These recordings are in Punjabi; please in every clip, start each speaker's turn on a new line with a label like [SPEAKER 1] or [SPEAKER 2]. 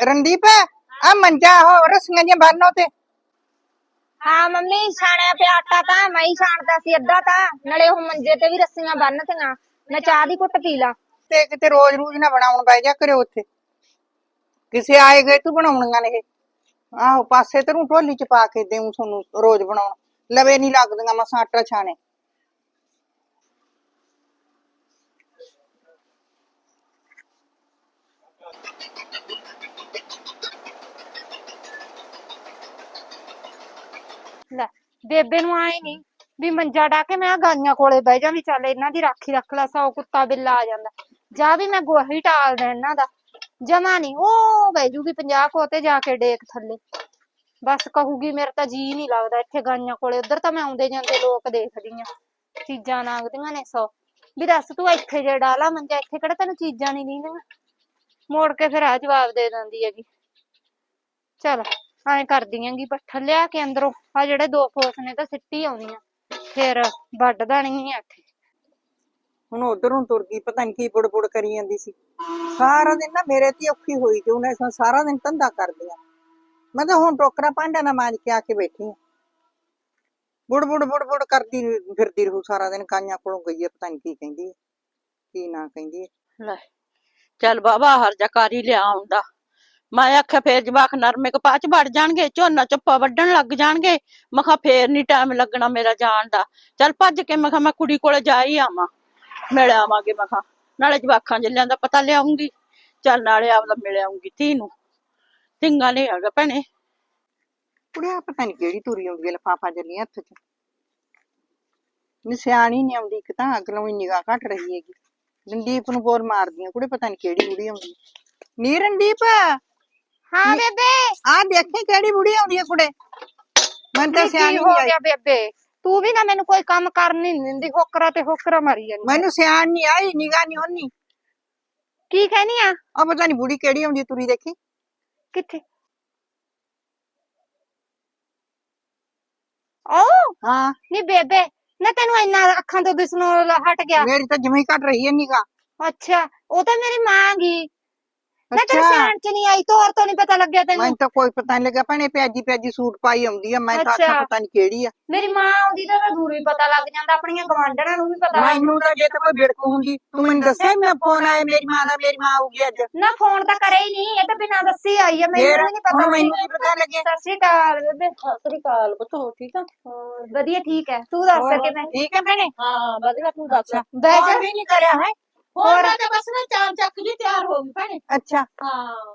[SPEAKER 1] ਰਣਦੀਪ ਆ ਮੰਜਾ ਹੋ ਰਸੀਆਂ ਜਿਹੀਆਂ ਬੰਨੋ ਤੇ
[SPEAKER 2] ਹਾਂ ਮੰਮੀ ਛਾਣਿਆ ਪਿਆ ਆਟਾ ਤਾਂ ਮੈਂ ਹੀ ਛਾਣਦਾ ਸੀ ਅੱਧਾ ਤਾਂ। ਨਾਲੇ ਉਹ ਮੰਜੇ ਤੇ ਵੀ ਰੱਸੀਆਂ ਬੰਨਤੀਆਂ ਮੈਂ ਚਾਹ ਦੀ ਘੁੱਟ ਪੀ ਲਾ।
[SPEAKER 1] ਤੇ ਕਿਤੇ ਰੋਜ਼ ਰੋਜ਼ ਨਾ ਬਣਾਉਣ ਬਹਿ ਜਾ ਕਰਿਓ ਉੱਥੇ। ਕਿਸੇ ਆਏ ਗਏ ਤੂੰ ਬਣਾਉਣੀਆਂ ਨੇ ਇਹ। ਆਹੋ ਪਾਸੇ ਤੈਨੂੰ ਢੋਲੀ ਚ ਪਾ ਕੇ ਦੇਉਂ ਤੁਹਾਨੂੰ ਰੋਜ਼ ਬਣਾਉਣ। ਲਵੇ ਨਹੀਂ ਲੱਗਦੀਆਂ ਮਸਾਂ ਆਟਾ ਛਾਣੇ।
[SPEAKER 2] ਲੈ, ਬੇਬੇ ਨੂੰ ਆਏ ਨਹੀਂ ਵੀ ਮੰਜਾ ਡਾ ਕੇ ਮੈਂ ਗਾਈਆਂ ਕੋਲੇ ਬਹਿ ਜਾ ਵੀ ਚੱਲ ਇਹਨਾਂ ਦੀ ਰਾਖੀ ਰੱਖ ਲਾ, ਸੌ ਕੁੱਤਾ ਬਿੱਲਾ ਆ ਜਾਂਦਾ। ਜਾਂ ਵੀ ਮੈਂ ਗੋਹੀ ਟਾਲ ਦੇ ਇਹਨਾਂ ਦਾ। ਜਮਾ ਨਹੀਂ ਉਹ ਬਹਿ ਜੂਗੀ 50 ਕੋ ਤੇ ਜਾ ਕੇ ਡੇਕ ਥੱਲੇ। ਬਸ ਕਹੂਗੀ, ਮੇਰਾ ਤਾਂ ਜੀ ਨਹੀਂ ਲੱਗਦਾ ਇੱਥੇ ਗਾਈਆਂ ਕੋਲੇ, ਉਧਰ ਤਾਂ ਮੈਂ ਆਉਂਦੇ ਜਾਂਦੇ ਲੋਕ ਦੇਖਦੀ ਆ। ਚੀਜ਼ਾਂ ਨਾਗਦੀਆਂ ਨੇ ਸੌ। ਵੀ ਦੱਸ ਤੂੰ ਇੱਥੇ ਜੇ ਡਾਲਾ ਮੰਜਾ, ਇੱਥੇ ਕਿਹੜਾ ਤੈਨੂੰ ਚੀਜ਼ਾਂ ਨਹੀਂ ਦਿੰਦੀਆਂ? ਮੋੜ ਕੇ ਫਿਰ ਆ ਜਵਾਬ ਦੇ ਦਿੰਦੀ ਹੈਗੀ। ਚਲ। ਐਂ ਕਰਦੀ ਆਂਗੀ ਪੱਠਲ ਲਿਆ ਕੇ ਅੰਦਰੋਂ ਆ ਜਿਹੜੇ ਦੋ ਫੋਸ ਨੇ ਤਾਂ ਸਿੱਟੀ ਆਉਣੀਆਂ ਫਿਰ ਵੱਢ ਦੇਣੀ ਆ ਇੱਥੇ।
[SPEAKER 1] ਹੁਣ ਉਧਰੋਂ ਤੁਰ ਗਈ ਪਤਾ ਨਹੀਂ ਕੀ ਬੁੜ ਬੁੜ ਕਰੀ ਜਾਂਦੀ ਸੀ। ਸਾਰਾ ਦਿਨ ਨਾ ਮੇਰੇ ਤੇ ਔਖੀ ਹੋਈ ਤੇ ਉਹਨੇ ਸਾਰਾ ਦਿਨ ਧੰਦਾ ਕਰਦੀ ਆ। ਮੈਂ ਤਾਂ ਹੁਣ ਟੋਕਰਾ ਭਾਂਡਾ ਨਾ ਮਾਂਜ ਕੇ ਆ ਕੇ ਬੈਠੀ ਆ। ਬੁੜ ਬੁੜ ਬੁੜ ਬੁੜ ਕਰਦੀ ਫਿਰਦੀ ਰਹੂ ਸਾਰਾ ਦਿਨ ਕਾਈਆਂ ਕੋਲੋਂ ਗਈ ਆ ਪਤਾ ਨਹੀਂ ਕੀ ਕਹਿੰਦੀ ਆ, ਕੀ ਨਾ ਕਹਿੰਦੀ ਆ।
[SPEAKER 3] ਲੈ ਚੱਲ ਬਾਬਾ ਹਰ ਜਾ ਕਰ ਹੀ ਲਿਆ ਆਉਂਦਾ ਮੈਂ ਆਖਿਆ ਫੇਰ ਜਵਾਕ ਨਰਮੇ ਕਪਾਹ ਚ ਵੜ ਜਾਣਗੇ, ਝੋਨਾ ਚੁੱਪਾ ਵੱਢਣ ਲੱਗ ਜਾਣਗੇ। ਮੈਂ ਕਿਹਾ ਫੇਰ ਨਹੀਂ ਟਾਈਮ ਲੱਗਣਾ ਮੇਰਾ ਜਾਣ ਦਾ। ਚੱਲ ਭੱਜ ਕੇ ਮੈਂ ਕਿਹਾ ਮੈਂ ਕੁੜੀ ਕੋਲੇ ਜਾ ਹੀ ਆਵਾਂ। ਮਿਲ ਆਵਾਂਗੇ ਮੈਂ ਕਿਹਾ। ਨਾਲੇ ਜਵਾਕਾਂ ਜੱਲਿਆਂ ਦਾ ਪਤਾ ਲਿਆਉਂਗੀ। ਚੱਲ ਨਾਲੇ ਆਪਦਾ ਮਿਲ ਆਉਂਗੀ ਧੀ ਨੂੰ। ਧੀਆਂ ਨਹੀਂ ਹੈਗਾ ਭੈਣੇ।
[SPEAKER 1] ਕੁੜਿਆ ਪਤਾ ਨਹੀਂ ਕਿਹੜੀ ਤੁਰੀ ਆਉਂਦੀ ਆ, ਲਫਾਫਾ ਜੱਲੀ ਹੱਥ 'ਚ। ਨੀ ਸਿਆਣੀ ਨਹੀਂ ਆਉਂਦੀ, ਇੱਕ ਤਾਂ ਅਗਲੋਂ ਹੀ ਨਿਗਾਹ ਘਟ ਰਹੀ ਹੈਗੀ। ਰਣਦੀਪ ਨੂੰ ਬੋਰ ਮਾਰਦੀਆਂ ਕੁੜੇ ਪਤਾ ਨਹੀਂ ਕਿਹੜੀ ਬੁੜੀ ਆਉਂਦੀ। ਆ। ਨੀ ਰਣਦੀਪ!
[SPEAKER 2] ਹਾਂ ਬੇਬੇ
[SPEAKER 1] ਆ ਦੇਖੀ ਕਿਹੜੀ ਬੁੜੀ ਆਉਂਦੀ ਹੈ ਕੁੜੇ ਮੈਂ ਤਾਂ
[SPEAKER 2] ਨੀ
[SPEAKER 1] ਸਿਆਣੀ
[SPEAKER 2] ਕੀ
[SPEAKER 1] ਨਹੀਂ
[SPEAKER 2] ਹੋ
[SPEAKER 1] ਆਈ
[SPEAKER 2] ਗਿਆ ਬੇਬੇ ਤੂੰ ਵੀ ਨਾ ਮੈਨੂੰ ਕੋਈ ਕੰਮ ਕਰਨ ਨਹੀਂ ਦਿੰਦੀ ਹੋਕਰਾ ਤੇ ਹੋਕਰਾ ਮਾਰੀ ਜਾਂਦੀ
[SPEAKER 1] ਮੈਨੂੰ ਸਿਆਣ ਨਹੀਂ ਆਈ ਨਿਗਾਹ ਨਹੀਂ ਹੋਣੀ
[SPEAKER 2] ਕੀ ਕਹਿਨੀ ਆ
[SPEAKER 1] ਆ ਪਤਾ ਨਹੀਂ ਬੁੜੀ ਕਿਹੜੀ ਆਉਂਦੀ ਤੁਰੀ ਦੇਖੀ
[SPEAKER 2] ਕਿੱਥੇ ਓ
[SPEAKER 1] ਹਾਂ
[SPEAKER 2] ਨੀ ਬੇਬੇ ਨਾ ਤੈਨੂੰ ਇੰਨਾ ਅੱਖਾਂ ਤੋਂ ਦਿਸਣੋਂ ਲ- ਹਟ ਗਿਆ
[SPEAKER 1] ਮੇਰੀ ਤਾਂ ਜਮੀ ਘਟ ਰਹੀ ਹੈ ਨਿਗਾਹ
[SPEAKER 2] ਅੱਛਾ ਉਹ ਤਾਂ ਮੇਰੀ ਮਾਂ ਗਈ ਨਾ ਤੇਰੇ
[SPEAKER 1] ਅੱਛਾ।
[SPEAKER 2] ਸਿਆਣ ਚ ਨਹੀਂ ਆਈ ਤੋਰ ਤੋਂ ਨਹੀਂ ਪਤਾ ਲੱਗਿਆ ਤੈਨੂੰ।
[SPEAKER 1] ਮੈਨੂੰ ਤਾਂ ਕੋਈ ਪਤਾ ਨਹੀਂ ਲੱਗਾ ਭੈਣੇ ਪਿਆਜੀ ਪਿਆਜੀ ਸੂਟ ਪਾਈ ਆਉਂਦੀ ਆ ਮੈਂ ਤਾਂ ਆਖਿਆ
[SPEAKER 2] ਅੱਛਾ।
[SPEAKER 1] ਪਤਾ ਨਹੀਂ ਕਿਹੜੀ ਆ।
[SPEAKER 2] ਮੇਰੀ ਮਾਂ ਆਉਂਦੀ ਤਾਂ ਤਾਂ ਦੂਰ ਹੀ ਪਤਾ ਲੱਗ ਜਾਂਦਾ ਆਪਣੀਆਂ ਗਵਾਂਢਣਾਂ ਨੂੰ ਵੀ ਪਤਾ ਲੱਗ
[SPEAKER 1] ਮੈਨੂੰ ਤਾਂ ਜੇ ਤਾਂ ਕੋਈ ਬਿੜਕ ਹੁੰਦੀ ਤੂੰ ਮੈਨੂੰ ਦੱਸਿਆ ਮੈਂ ਫੋਨ ਆਇਆ ਮੇਰੀ ਮਾਂ ਦਾ ਮੇਰੀ ਮਾਂ ਆਊਗੀ ਅੱਜ।
[SPEAKER 2] ਨਾ ਫੋਨ ਤਾਂ ਕਰੇ ਹੀ ਨਹੀਂ ਇਹ ਤਾਂ ਬਿਨਾਂ ਦੱਸੀ ਆਈ ਆ ਮੈਨੂੰ
[SPEAKER 1] ਫੇਰ
[SPEAKER 2] ਨਹੀਂ ਪਤਾ
[SPEAKER 1] ਹੁਣ ਮੈਨੂੰ ਕੀ ਪਤਾ ਲੱਗੇ
[SPEAKER 2] ਸਤਿ ਸ਼੍ਰੀ ਅਕਾਲ ਬੇਬੇ।
[SPEAKER 3] ਸਤਿ ਸ੍ਰੀ ਅਕਾਲ ਪੁੱਤ ਹੋ ਠੀਕ ਆ?
[SPEAKER 2] ਹੋਰ ਵਧੀਆ ਠੀਕ ਹੈ। ਤੂੰ ਦੱਸ ਕਿਵੇਂ?
[SPEAKER 1] ਠੀਕ ਹੈ ਭੈਣੇ?
[SPEAKER 3] ਹਾਂ ਵਧੀਆ ਤੂੰ ਦੱਸ।
[SPEAKER 2] ਬਹਿ ਜਾ।
[SPEAKER 1] ਵੀ ਨਹੀਂ ਕਰਿਆ ਹੈ?
[SPEAKER 3] ਹੋਰ ਮੈਂ ਤਾਂ ਬਸ ਨਾ ਚਾਰ ਚੱਕ ਜੀ ਤਿਆਰ ਹੋ ਗਈ ਭੈਣੇ।
[SPEAKER 1] ਅੱਛਾ।
[SPEAKER 3] ਹਾਂ।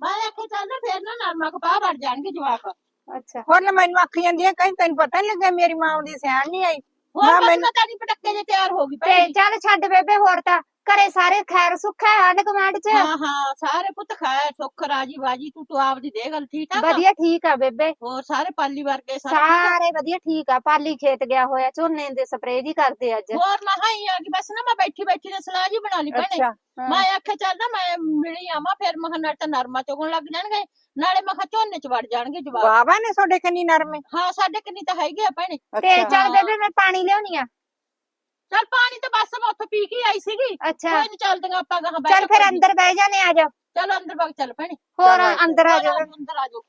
[SPEAKER 3] ਮੈਂ ਆਖਿਆ ਚੱਲ ਨਾ ਫੇਰ ਨਾ ਨਰਮਾ ਕਪਾਹ ਵੜ ਜਾਣਗੇ ਜਵਾਕ।
[SPEAKER 2] ਅੱਛਾ।
[SPEAKER 1] ਹੋਰ ਨਾ ਮੈਨੂੰ ਆਖੀ ਜਾਂਦੀ ਹੈ ਕਹੀਂ ਤੈਨੂੰ ਪਤਾ ਨਹੀਂ ਲੱਗਾ ਮੇਰੀ ਮਾਂ ਆਉਂਦੀ ਸਿਆਣ ਨਹੀਂ ਆਈ।
[SPEAKER 3] ਹੋਰ
[SPEAKER 1] ਮੈਨੂੰ-
[SPEAKER 3] ਮੈਂ ਤਾਂ ਪਟੱਕੇ ਜੇ ਤਿਆਰ ਹੋ ਗਈ
[SPEAKER 2] ਤੇ
[SPEAKER 3] ਭੈਣੇ।
[SPEAKER 2] ਚੱਲ ਛੱਡ ਬੇਬੇ ਹੋਰ ਤਾਂ। ਘਰੇ ਸਾਰੇ ਖੈਰ ਸੁੱਖ ਹੈ ਆਂਢ ਗੁਆਂਢ ਚ?
[SPEAKER 3] ਹਾਂ ਹਾਂ ਸਾਰੇ ਪੁੱਤ ਖਾਏ ਸੁੱਖ ਰਾਜੀ ਬਾਜੀ ਤੂੰ ਤੂੰ ਆਪਦੀ ਦੇ ਗੱਲ ਠੀਕ ਠਾਕ ਆ?
[SPEAKER 2] ਵਧੀਆ ਠੀਕ ਆ ਬੇਬੇ।
[SPEAKER 3] ਹੋਰ ਸਾਰੇ ਪਾਲੀ ਵਰਗੇ ਸਾਰੇ
[SPEAKER 2] ਸਾਰੇ ਵਧੀਆ ਠੀਕ ਆ ਪਾਲੀ ਖੇਤ ਗਿਆ ਹੋਇਆ ਝੋਨੇ ਦੇ ਸਪਰੇਅ ਜੀ ਕਰਦੇ ਅੱਜ।
[SPEAKER 3] ਹੋਰ ਮੈਂ ਹਾਂ ਹੀ ਆ ਕਿ ਬਸ ਨਾ ਮੈਂ ਬੈਠੀ ਬੈਠੀ ਨੇ ਸਲਾਹ ਜੀ ਬਣਾ ਲਈ ਭੈਣੇ।
[SPEAKER 2] ਹਾਂ।
[SPEAKER 3] ਮੈਂ ਆਖਿਆ ਚੱਲ ਨਾ ਮੈਂ ਮਿਲੀ ਆਵਾਂ ਫਿਰ ਮੈਂ ਕਿਹਾ ਨਾਲ ਤਾਂ ਨਰਮਾ ਚੁਗਣ ਲੱਗ ਜਾਣਗੇ ਨਾਲੇ ਮੈਂ ਕਿਹਾ ਝੋਨੇ ਚ ਵੜ ਜਾਣਗੇ ਜਵਾਕ।
[SPEAKER 1] ਬਾਬਾ ਨੇ ਤੁਹਾਡੇ ਕੰਨੀ ਨਰਮੇ?
[SPEAKER 3] ਹਾਂ ਸਾਡੇ ਕਿੰਨੀ ਤਾਂ ਹੈਗੇ ਆ ਭੈਣੇ।
[SPEAKER 2] ਤੇ ਚੱਲ ਬੇਬੇ ਮੈਂ ਪਾਣੀ ਲਿਆਉਣੀ ਆ।
[SPEAKER 3] ਚੱਲ ਪਾਣੀ ਤਾਂ ਬਸ ਮੈਂ ਉੱਥੋਂ ਪੀ ਕੇ ਆਈ ਸੀਗੀ।
[SPEAKER 2] ਅੱਛਾ।
[SPEAKER 3] ਕੋਈ ਨੀ ਚੱਲਦੀਆਂ ਆਪਾਂ ਗਾਹਾਂ
[SPEAKER 2] ਚੱਲ
[SPEAKER 3] ਕੇ
[SPEAKER 2] ਫਿਰ। ਅੰਦਰ ਬਹਿ ਜਾਨੇ ਆ ਜਾ।
[SPEAKER 3] ਚਲੋ ਅੰਦਰ ਵਗ ਚੱਲ ਭੈਣੇ।
[SPEAKER 2] ਹੋਰ ਅੰਦਰ ਆ ਜਾ।
[SPEAKER 3] ਅੰਦਰ ਆ ਜਾਓ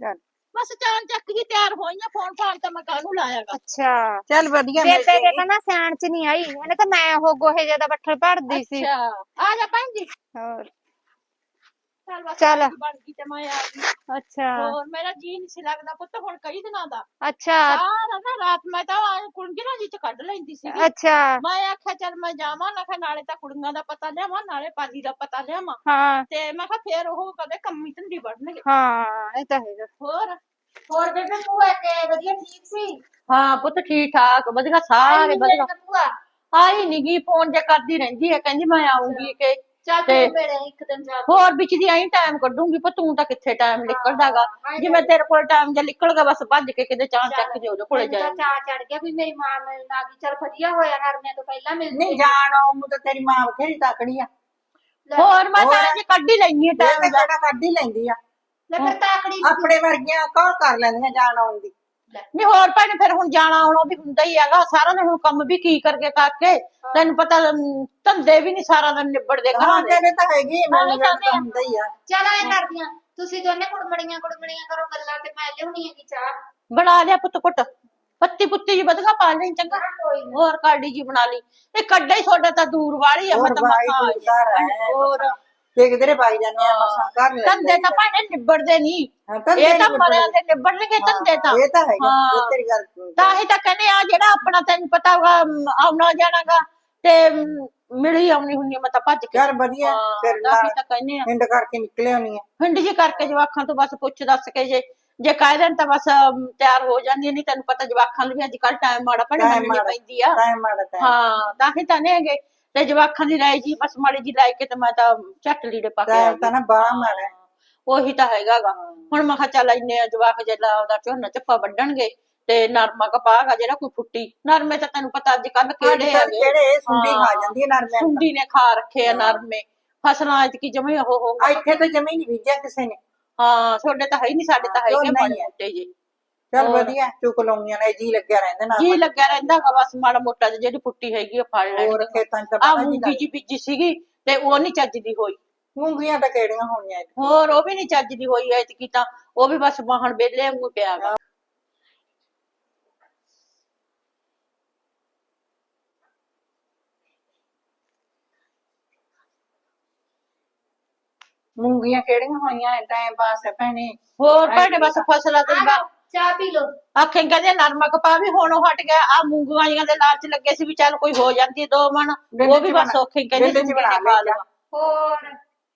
[SPEAKER 1] ਚੱਲ।
[SPEAKER 3] ਬਸ ਚਾਰ ਚੱਕ ਜੀ ਤਿਆਰ ਹੋਈਆਂ ਫੋਨ ਫਾਨ ਤਾਂ ਮੈਂ ਕਾਹਨੂੰ ਲਾਇਆਗਾ
[SPEAKER 2] ਅੱਛਾ।
[SPEAKER 1] ਚੱਲ ਵਧੀਆ ਮਿਲ
[SPEAKER 2] ਬੇਬੇ ਦੇ
[SPEAKER 1] ਜਾਏਗੀ।
[SPEAKER 2] ਤਾਂ ਨਾ ਸਿਆਣ ਚ ਨਹੀਂ ਆਈ। ਇਹਨੇ ਤਾਂ ਮੈਂ ਉਹ ਗੋਹੇ ਜਿਹੇ ਦਾ ਬੱਠਲ ਭਰਦੀ ਸੀ।
[SPEAKER 3] ਅੱਛਾ। ਆ ਜਾ ਭੈਣ ਜੀ।
[SPEAKER 2] ਹੋਰ।
[SPEAKER 3] ਚੱਲ ਬਸ
[SPEAKER 2] ਚੱਲ।
[SPEAKER 3] ਅੱਜ ਬਣ ਗਈ ਤੇ ਮੈਂ ਆ ਗਈ।
[SPEAKER 2] ਅੱਛਾ।
[SPEAKER 3] ਹੋਰ ਮੇਰਾ ਜੀ ਨਹੀਂ ਸੀ ਲੱਗਦਾ ਪੁੱਤ ਹੁਣ ਕਈ ਦਿਨਾਂ ਦਾ।
[SPEAKER 2] ਅੱਛਾ।
[SPEAKER 3] ਸਾਰਾ ਨਾ ਰਾਤ ਮੈਂ ਤਾਂ ਕੁੰਡੀਆਂ ਜੀ ਚ ਕੱਢ ਲੈਂਦੀ ਸੀ
[SPEAKER 2] ਅੱਛਾ।
[SPEAKER 3] ਮੈਂ ਆਖਿਆ ਚੱਲ ਮੈਂ ਜਾਵਾਂ ਨਾ ਕਿਹਾ ਨਾਲੇ ਤਾਂ ਕੁੜੀਆਂ ਦਾ ਪਤਾ ਲਿਆਵਾਂ ਨਾਲੇ ਪਾਲੀ ਦਾ ਪਤਾ ਲਿਆਵਾਂ।
[SPEAKER 2] ਹਾਂ।
[SPEAKER 3] ਤੇ ਮੈਂ ਕਿਹਾ ਫੇਰ ਉਹ ਕਦੇ ਕੰਮੀ ਧੰਦੀ ਵੜਨਗੇ
[SPEAKER 2] ਹਾਂ ਇਹ ਤਾਂ ਹੈਗਾ।
[SPEAKER 3] ਹੋਰ?
[SPEAKER 2] ਹੋਰ ਬੇਬੇ ਭੂਆ ਤੇ ਵਧੀਆ ਠੀਕ ਸੀ?
[SPEAKER 3] ਹਾਂ ਪੁੱਤ ਠੀਕ ਠਾਕ ਵਧੀਆ ਸਾਰੇ ਵਧੀਆ।
[SPEAKER 2] ਭੂਆ।
[SPEAKER 3] ਆਈ ਨੀ ਗੀ ਫੋਨ ਜੇ ਕਰਦੀ ਰਹਿੰਦੀ ਹੈ ਕਹਿੰਦੀ ਮੈਂ ਆਉਂਗੀ ਕਿ
[SPEAKER 2] ਚੱਲ
[SPEAKER 3] ਤੇ-
[SPEAKER 2] ਤੂੰ ਮੇਰੇ ਇੱਕ ਦਿਨ ਜਾ
[SPEAKER 3] ਹੋਰ ਵਿੱਚ ਦੀ ਆਈ ਟਾਈਮ ਕੱਢੂੰਗੀ ਪਰ ਤੂੰ ਤਾਂ ਕਿੱਥੇ ਟਾਈਮ ਨਿਕਲਦਾਗਾ? ਜਿਵੇਂ ਤੇਰੇ ਕੋਲ ਟਾਈਮ ਜੇ ਨਿਕਲਗਾ ਬਸ ਭੱਜ ਕੇ ਕਿਤੇ ਚਾਹ ਚੱਕ ਜੇ ਉਹਦੇ ਕੋਲੇ
[SPEAKER 2] ਮੈਨੂੰ ਤਾਂ
[SPEAKER 3] ਜਾਏ
[SPEAKER 2] ਚਾਅ ਚੜ ਗਿਆ ਵੀ ਮੇਰੀ ਮਾਂ ਮਿਲਣ ਆ ਗਈ। ਚਲ ਵਧੀਆ ਹੋਇਆ ਨਰਮੇ ਤੋਂ ਪਹਿਲਾਂ ਮਿਲ
[SPEAKER 1] ਨਹੀਂ ਜਾਣ ਆਉਣ ਨੂੰ ਤਾਂ ਤੇਰੀ ਮਾਂ ਬਥੇਰੀ ਤਕੜੀ ਆ।
[SPEAKER 3] ਹੋਰ ਮੈਂ ਤਾਂ। ਅੱਜ ਕੱਢ ਹੀ ਲੈਣੀ ਟਾਈਮ
[SPEAKER 1] ਕਿਹੜਾ ਕੱਢ ਹੀ ਲੈਂਦੀ ਆ?
[SPEAKER 2] ਲੈ ਫਿਰ ਤਾਕੜੀ
[SPEAKER 1] ਆਪਣੇ ਵਰਗੀਆਂ ਕੌਣ ਕਰ ਲੈਂਦੀਆਂ ਜਾਣ ਆਉਣ ਦੀ?
[SPEAKER 3] ਨਹੀਂ ਹੋਰ ਭੈਣੇ ਫਿਰ ਹੁਣ ਜਾਣਾ ਆਉਣਾ ਵੀ ਹੁੰਦਾ ਹੀ ਹੈਗਾ। ਸਾਰਾ ਦਿਨ ਹੁਣ ਕੰਮ ਵੀ ਕੀ ਕਰਕੇ ਕਰਕੇ ਤੈਨੂੰ ਪਤਾ ਅਮ, ਧੰਦੇ ਵੀ ਨਹੀਂ ਸਾਰਾ ਦਿਨ ਨਿਬੜਦੇ
[SPEAKER 1] ਹਾਂ
[SPEAKER 3] ਘਰਾਂ ਦੇ।
[SPEAKER 1] ਤੇਰੇ ਤਾਂ ਹੈਗੀ
[SPEAKER 3] ਹਾਂ,
[SPEAKER 1] ਮੈਨੂੰ ਤਾਂ। ਹੁੰਦਾ ਹੀ ਆ।
[SPEAKER 2] ਚਲ ਐ ਕਰਦੀਆਂ ਤੁਸੀਂ ਦੋਨੇ ਕੁੜਮਣੀਆਂ ਕੁੜਮਣੀਆਂ ਕਰੋ ਗੱਲਾਂ ਤੇ ਮੈਂ ਲਿਆਉਣੀ ਹੈਗੀ ਚਾਹ।
[SPEAKER 3] ਬਣਾ ਲਿਆ ਪੁੱਤ ਪੁੱਟ ਪੱਤੀ ਪੁੱਤੀ ਜੀ ਵਧਗਾ ਪਾ ਲਈ ਚੰਗਾ।
[SPEAKER 2] ਕੋਈ
[SPEAKER 3] ਹੋਰ ਕਾੜੀ ਜੀ ਬਣਾ ਲਈ। ਇਹ ਕੱਡਾ ਹੀ ਤੁਹਾਡਾ ਤਾਂ ਦੂਰ ਵਾਲੀ ਆ ਮੈਂ ਤਾਂ
[SPEAKER 1] ਹੈ
[SPEAKER 3] ਹੋਰ
[SPEAKER 1] ਤੇ ਕਿਧਰੇ ਭਾਈ ਜਾਂਦੇ ਆ ਮਸਾਂ ਕਰ ਲੈ
[SPEAKER 3] ਧੰਦੇ ਤਾਂ ਭਾਣੇ ਨਿਬੜਦੇ ਨਹੀਂ।
[SPEAKER 1] ਹਾਂ, ਧੰਦੇ
[SPEAKER 3] ਇਹ ਤਾਂ
[SPEAKER 1] ਨੀ
[SPEAKER 3] ਮਰਿਆਂ ਦੇ ਨਿਬੜਨਗੇ ਧੰਦੇ ਤਾਂ।
[SPEAKER 1] ਇਹ ਤਾਂ ਹੈਗਾ। ਇਹ ਤੇਰੀ ਗੱਲ
[SPEAKER 3] ਤਾਂ ਹੀ ਤਾਂ ਕਹਿੰਦੇ ਆ ਜਿਹੜਾ ਆਪਣਾ ਤੈਨੂੰ ਪਤਾ ਹੋਗਾ ਅਮ, ਆਉਣਾ ਜਾਣਾਗਾ ਤੇ ਅਮ, ਮਿਲੀ ਆਉਣੀ ਹੁੰਦੀ ਆ, ਮੈਂ ਤਾਂ ਭੱਜ ਕੇ।
[SPEAKER 1] ਯਾਰ ਵਧੀਆ ਫਿਰ
[SPEAKER 3] ਹੀ
[SPEAKER 1] ਨਾਲ
[SPEAKER 3] ਤਾਂ ਕਹਿੰਦੇ ਆ।
[SPEAKER 1] ਹਿੰਡ ਕਰਕੇ ਨਿਕਲੇ ਹੋਣੀ ਆ।
[SPEAKER 3] ਹਿੰਡ ਜੀ ਕਰਕੇ ਜਵਾਖਾਂ ਤੋਂ ਬਸ ਪੁੱਛ ਦੱਸ ਕੇ ਜੇ ਜੇ ਕਹਿ ਦੇਣ ਤਾਂ ਬਸ ਅਮ, ਤਿਆਰ ਹੋ ਜਾਂਦੀ ਨਹੀਂ ਤੈਨੂੰ ਪਤਾ ਜਵਾਖਾਂ ਨੂੰ ਵੀ ਅੱਜ ਕੱਲ ਟਾਈਮ ਮਾੜਾ ਭੈਣੇ
[SPEAKER 1] Time
[SPEAKER 3] ਮੰਨਣੀ
[SPEAKER 1] ਮਾੜਾ।
[SPEAKER 3] ਪੈਂਦੀ ਆ।
[SPEAKER 1] ਟਾਈਮ ਮਾੜਾ ਟਾਈਮ
[SPEAKER 3] ਹਾਂ ਤਾਂ ਹੀ ਤਾਂ ਨੇਗੇ ਤੇ ਜਵਾਖਾਂ ਦੀ ਰਾਏ ਜੀ ਬਸ ਮਾੜੀ ਜੀ ਲੈ ਕੇ ਤੇ ਮੈਂ ਤਾਂ ਝੱਟ ਲੀੜੇ ਪਾ ਕੇ ਆ
[SPEAKER 1] ਟਾਈਮ ਤਾਂ
[SPEAKER 3] ਗਈ
[SPEAKER 1] ਨਾ ਬਾਹਲਾ ਮਾੜਾ ਹੈ।
[SPEAKER 3] ਉਹੀ ਤਾਂ ਹੈਗਾਗਾ। ਹੁਣ ਮੈਂ ਕਿਹਾ ਚੱਲ ਇੰਨੇ ਜਵਾਕ ਜਿਹੜਾ ਉਹਦਾ ਝੋਨਾ ਝੱਪਾ ਵੱਢਣਗੇ ਤੇ ਨਰਮਾ ਕਪਾਹਗਾ ਜਿਹੜਾ ਕੋਈ ਫੁੱਟੀ। ਨਰਮੇ ਤਾਂ ਤੈਨੂੰ ਪਤਾ ਅੱਜ ਕੱਲ ਕਿਹੜੇ
[SPEAKER 1] ਅੱਜ ਕੱਲ੍ਹ
[SPEAKER 3] ਹੈਗੇ
[SPEAKER 1] ਇਹ ਸੁੰਡੀ
[SPEAKER 3] ਹਾਂ।
[SPEAKER 1] ਖਾ ਜਾਂਦੀ ਹੈ
[SPEAKER 3] ਸੁੰਡੀ ਨੇ ਖਾ ਰੱਖੇ ਆ ਨਰਮੇ। ਫਸਲਾਂ ਐਤਕੀ ਜਮੇ ਉਹ ਹੋ
[SPEAKER 1] ਆ ਇੱਥੇ ਤਾਂ ਜ਼ਮੀਨ ਨਹੀਂ ਬੀਜਿਆ ਕਿਸੇ ਨੇ।
[SPEAKER 3] ਹਾਂ ਤੁਹਾਡੇ ਤਾਂ ਹੈ ਹੀ ਨਹੀਂ ਸਾਡੇ ਤਾਂ ਹੈਗੇ
[SPEAKER 1] ਨਹੀਂ
[SPEAKER 3] ਮਾੜੇ
[SPEAKER 1] ਹੈ।
[SPEAKER 3] ਮੋਟੇ ਜੀ।
[SPEAKER 1] ਚੱਲ
[SPEAKER 3] ਹੋਰ।
[SPEAKER 1] ਵਧੀਆ ਚੁੱਕ ਲਾਉਂਗੀਆਂ ਨੇ ਜੀ ਲੱਗਿਆ ਰਹਿੰਦਾ ਨਾ
[SPEAKER 3] ਜੀ ਲੱਗਿਆ ਰਹਿੰਦਾਗਾ ਬਸ ਮਾੜਾ ਮੋਟਾ ਜਿਹਾ ਜਿਹੜੀ ਫੁੱਟੀ ਹੈਗੀ ਉਹ ਫੜ ਲੈਣੀ।
[SPEAKER 1] ਹੋਰ ਖੇਤਾਂ 'ਚ ਤਾਂ
[SPEAKER 3] ਆ
[SPEAKER 1] ਪਤਾ ਜੀ
[SPEAKER 3] ਮੂੰਗੀ ਜੀ ਬੀਜੀ ਸੀਗੀ ਤੇ ਉਹ ਨਹੀਂ ਚੱਜਦੀ ਹੋਈ।
[SPEAKER 1] ਮੂੰਗੀਆਂ ਤਾਂ ਕਿਹੜੀਆਂ ਹੋਣੀਆਂ ਇੱਥੇ।
[SPEAKER 3] ਹੋਰ ਉਹ ਵੀ ਨਹੀਂ ਚੱਜਦੀ ਹੋਈ ਐਤਕੀ ਤਾਂ ਉਹ ਵੀ ਬਸ ਬਾਹਣ ਵੇਲੇ ਵਾਂਗੂ ਪਿਆ ਗਾ
[SPEAKER 1] ਮੂੰਗੀਆਂ ਕਿਹੜੀਆਂ ਹੋਈਆਂ ਟਾਈਮ ਪਾਸ ਹੈ ਭੈਣੇ।
[SPEAKER 3] ਹੋਰ ਭੈਣੇ ਬਸ ਫਸਲਾਂ ਤੇ
[SPEAKER 2] ਆ ਲਓ, ਚਾਹ ਪੀ ਲਓ।
[SPEAKER 3] ਆਖੇ ਕਹਿੰਦੇ ਨਰਮਾ ਕਪਾ ਵੀ ਹੁਣ ਹਟ ਗਿਆ ਆ ਮੂੰਗੀਆਂ ਜੀਆਂ ਦੇ ਲਾਲਚ ਲੱਗੇ ਸੀ ਵੀ ਚੱਲ ਕੋਈ ਹੋ ਜਾਂਦੀ ਦੋ ਮਣ ਉਹ ਵੀ ਬਸ ਔਖੇ ਕਹਿੰਦੇ
[SPEAKER 1] ਬਿੰਦ ਚ
[SPEAKER 3] ਸੀ
[SPEAKER 1] ਬਣਾ।
[SPEAKER 3] ਲਵਾ
[SPEAKER 2] ਹੋਰ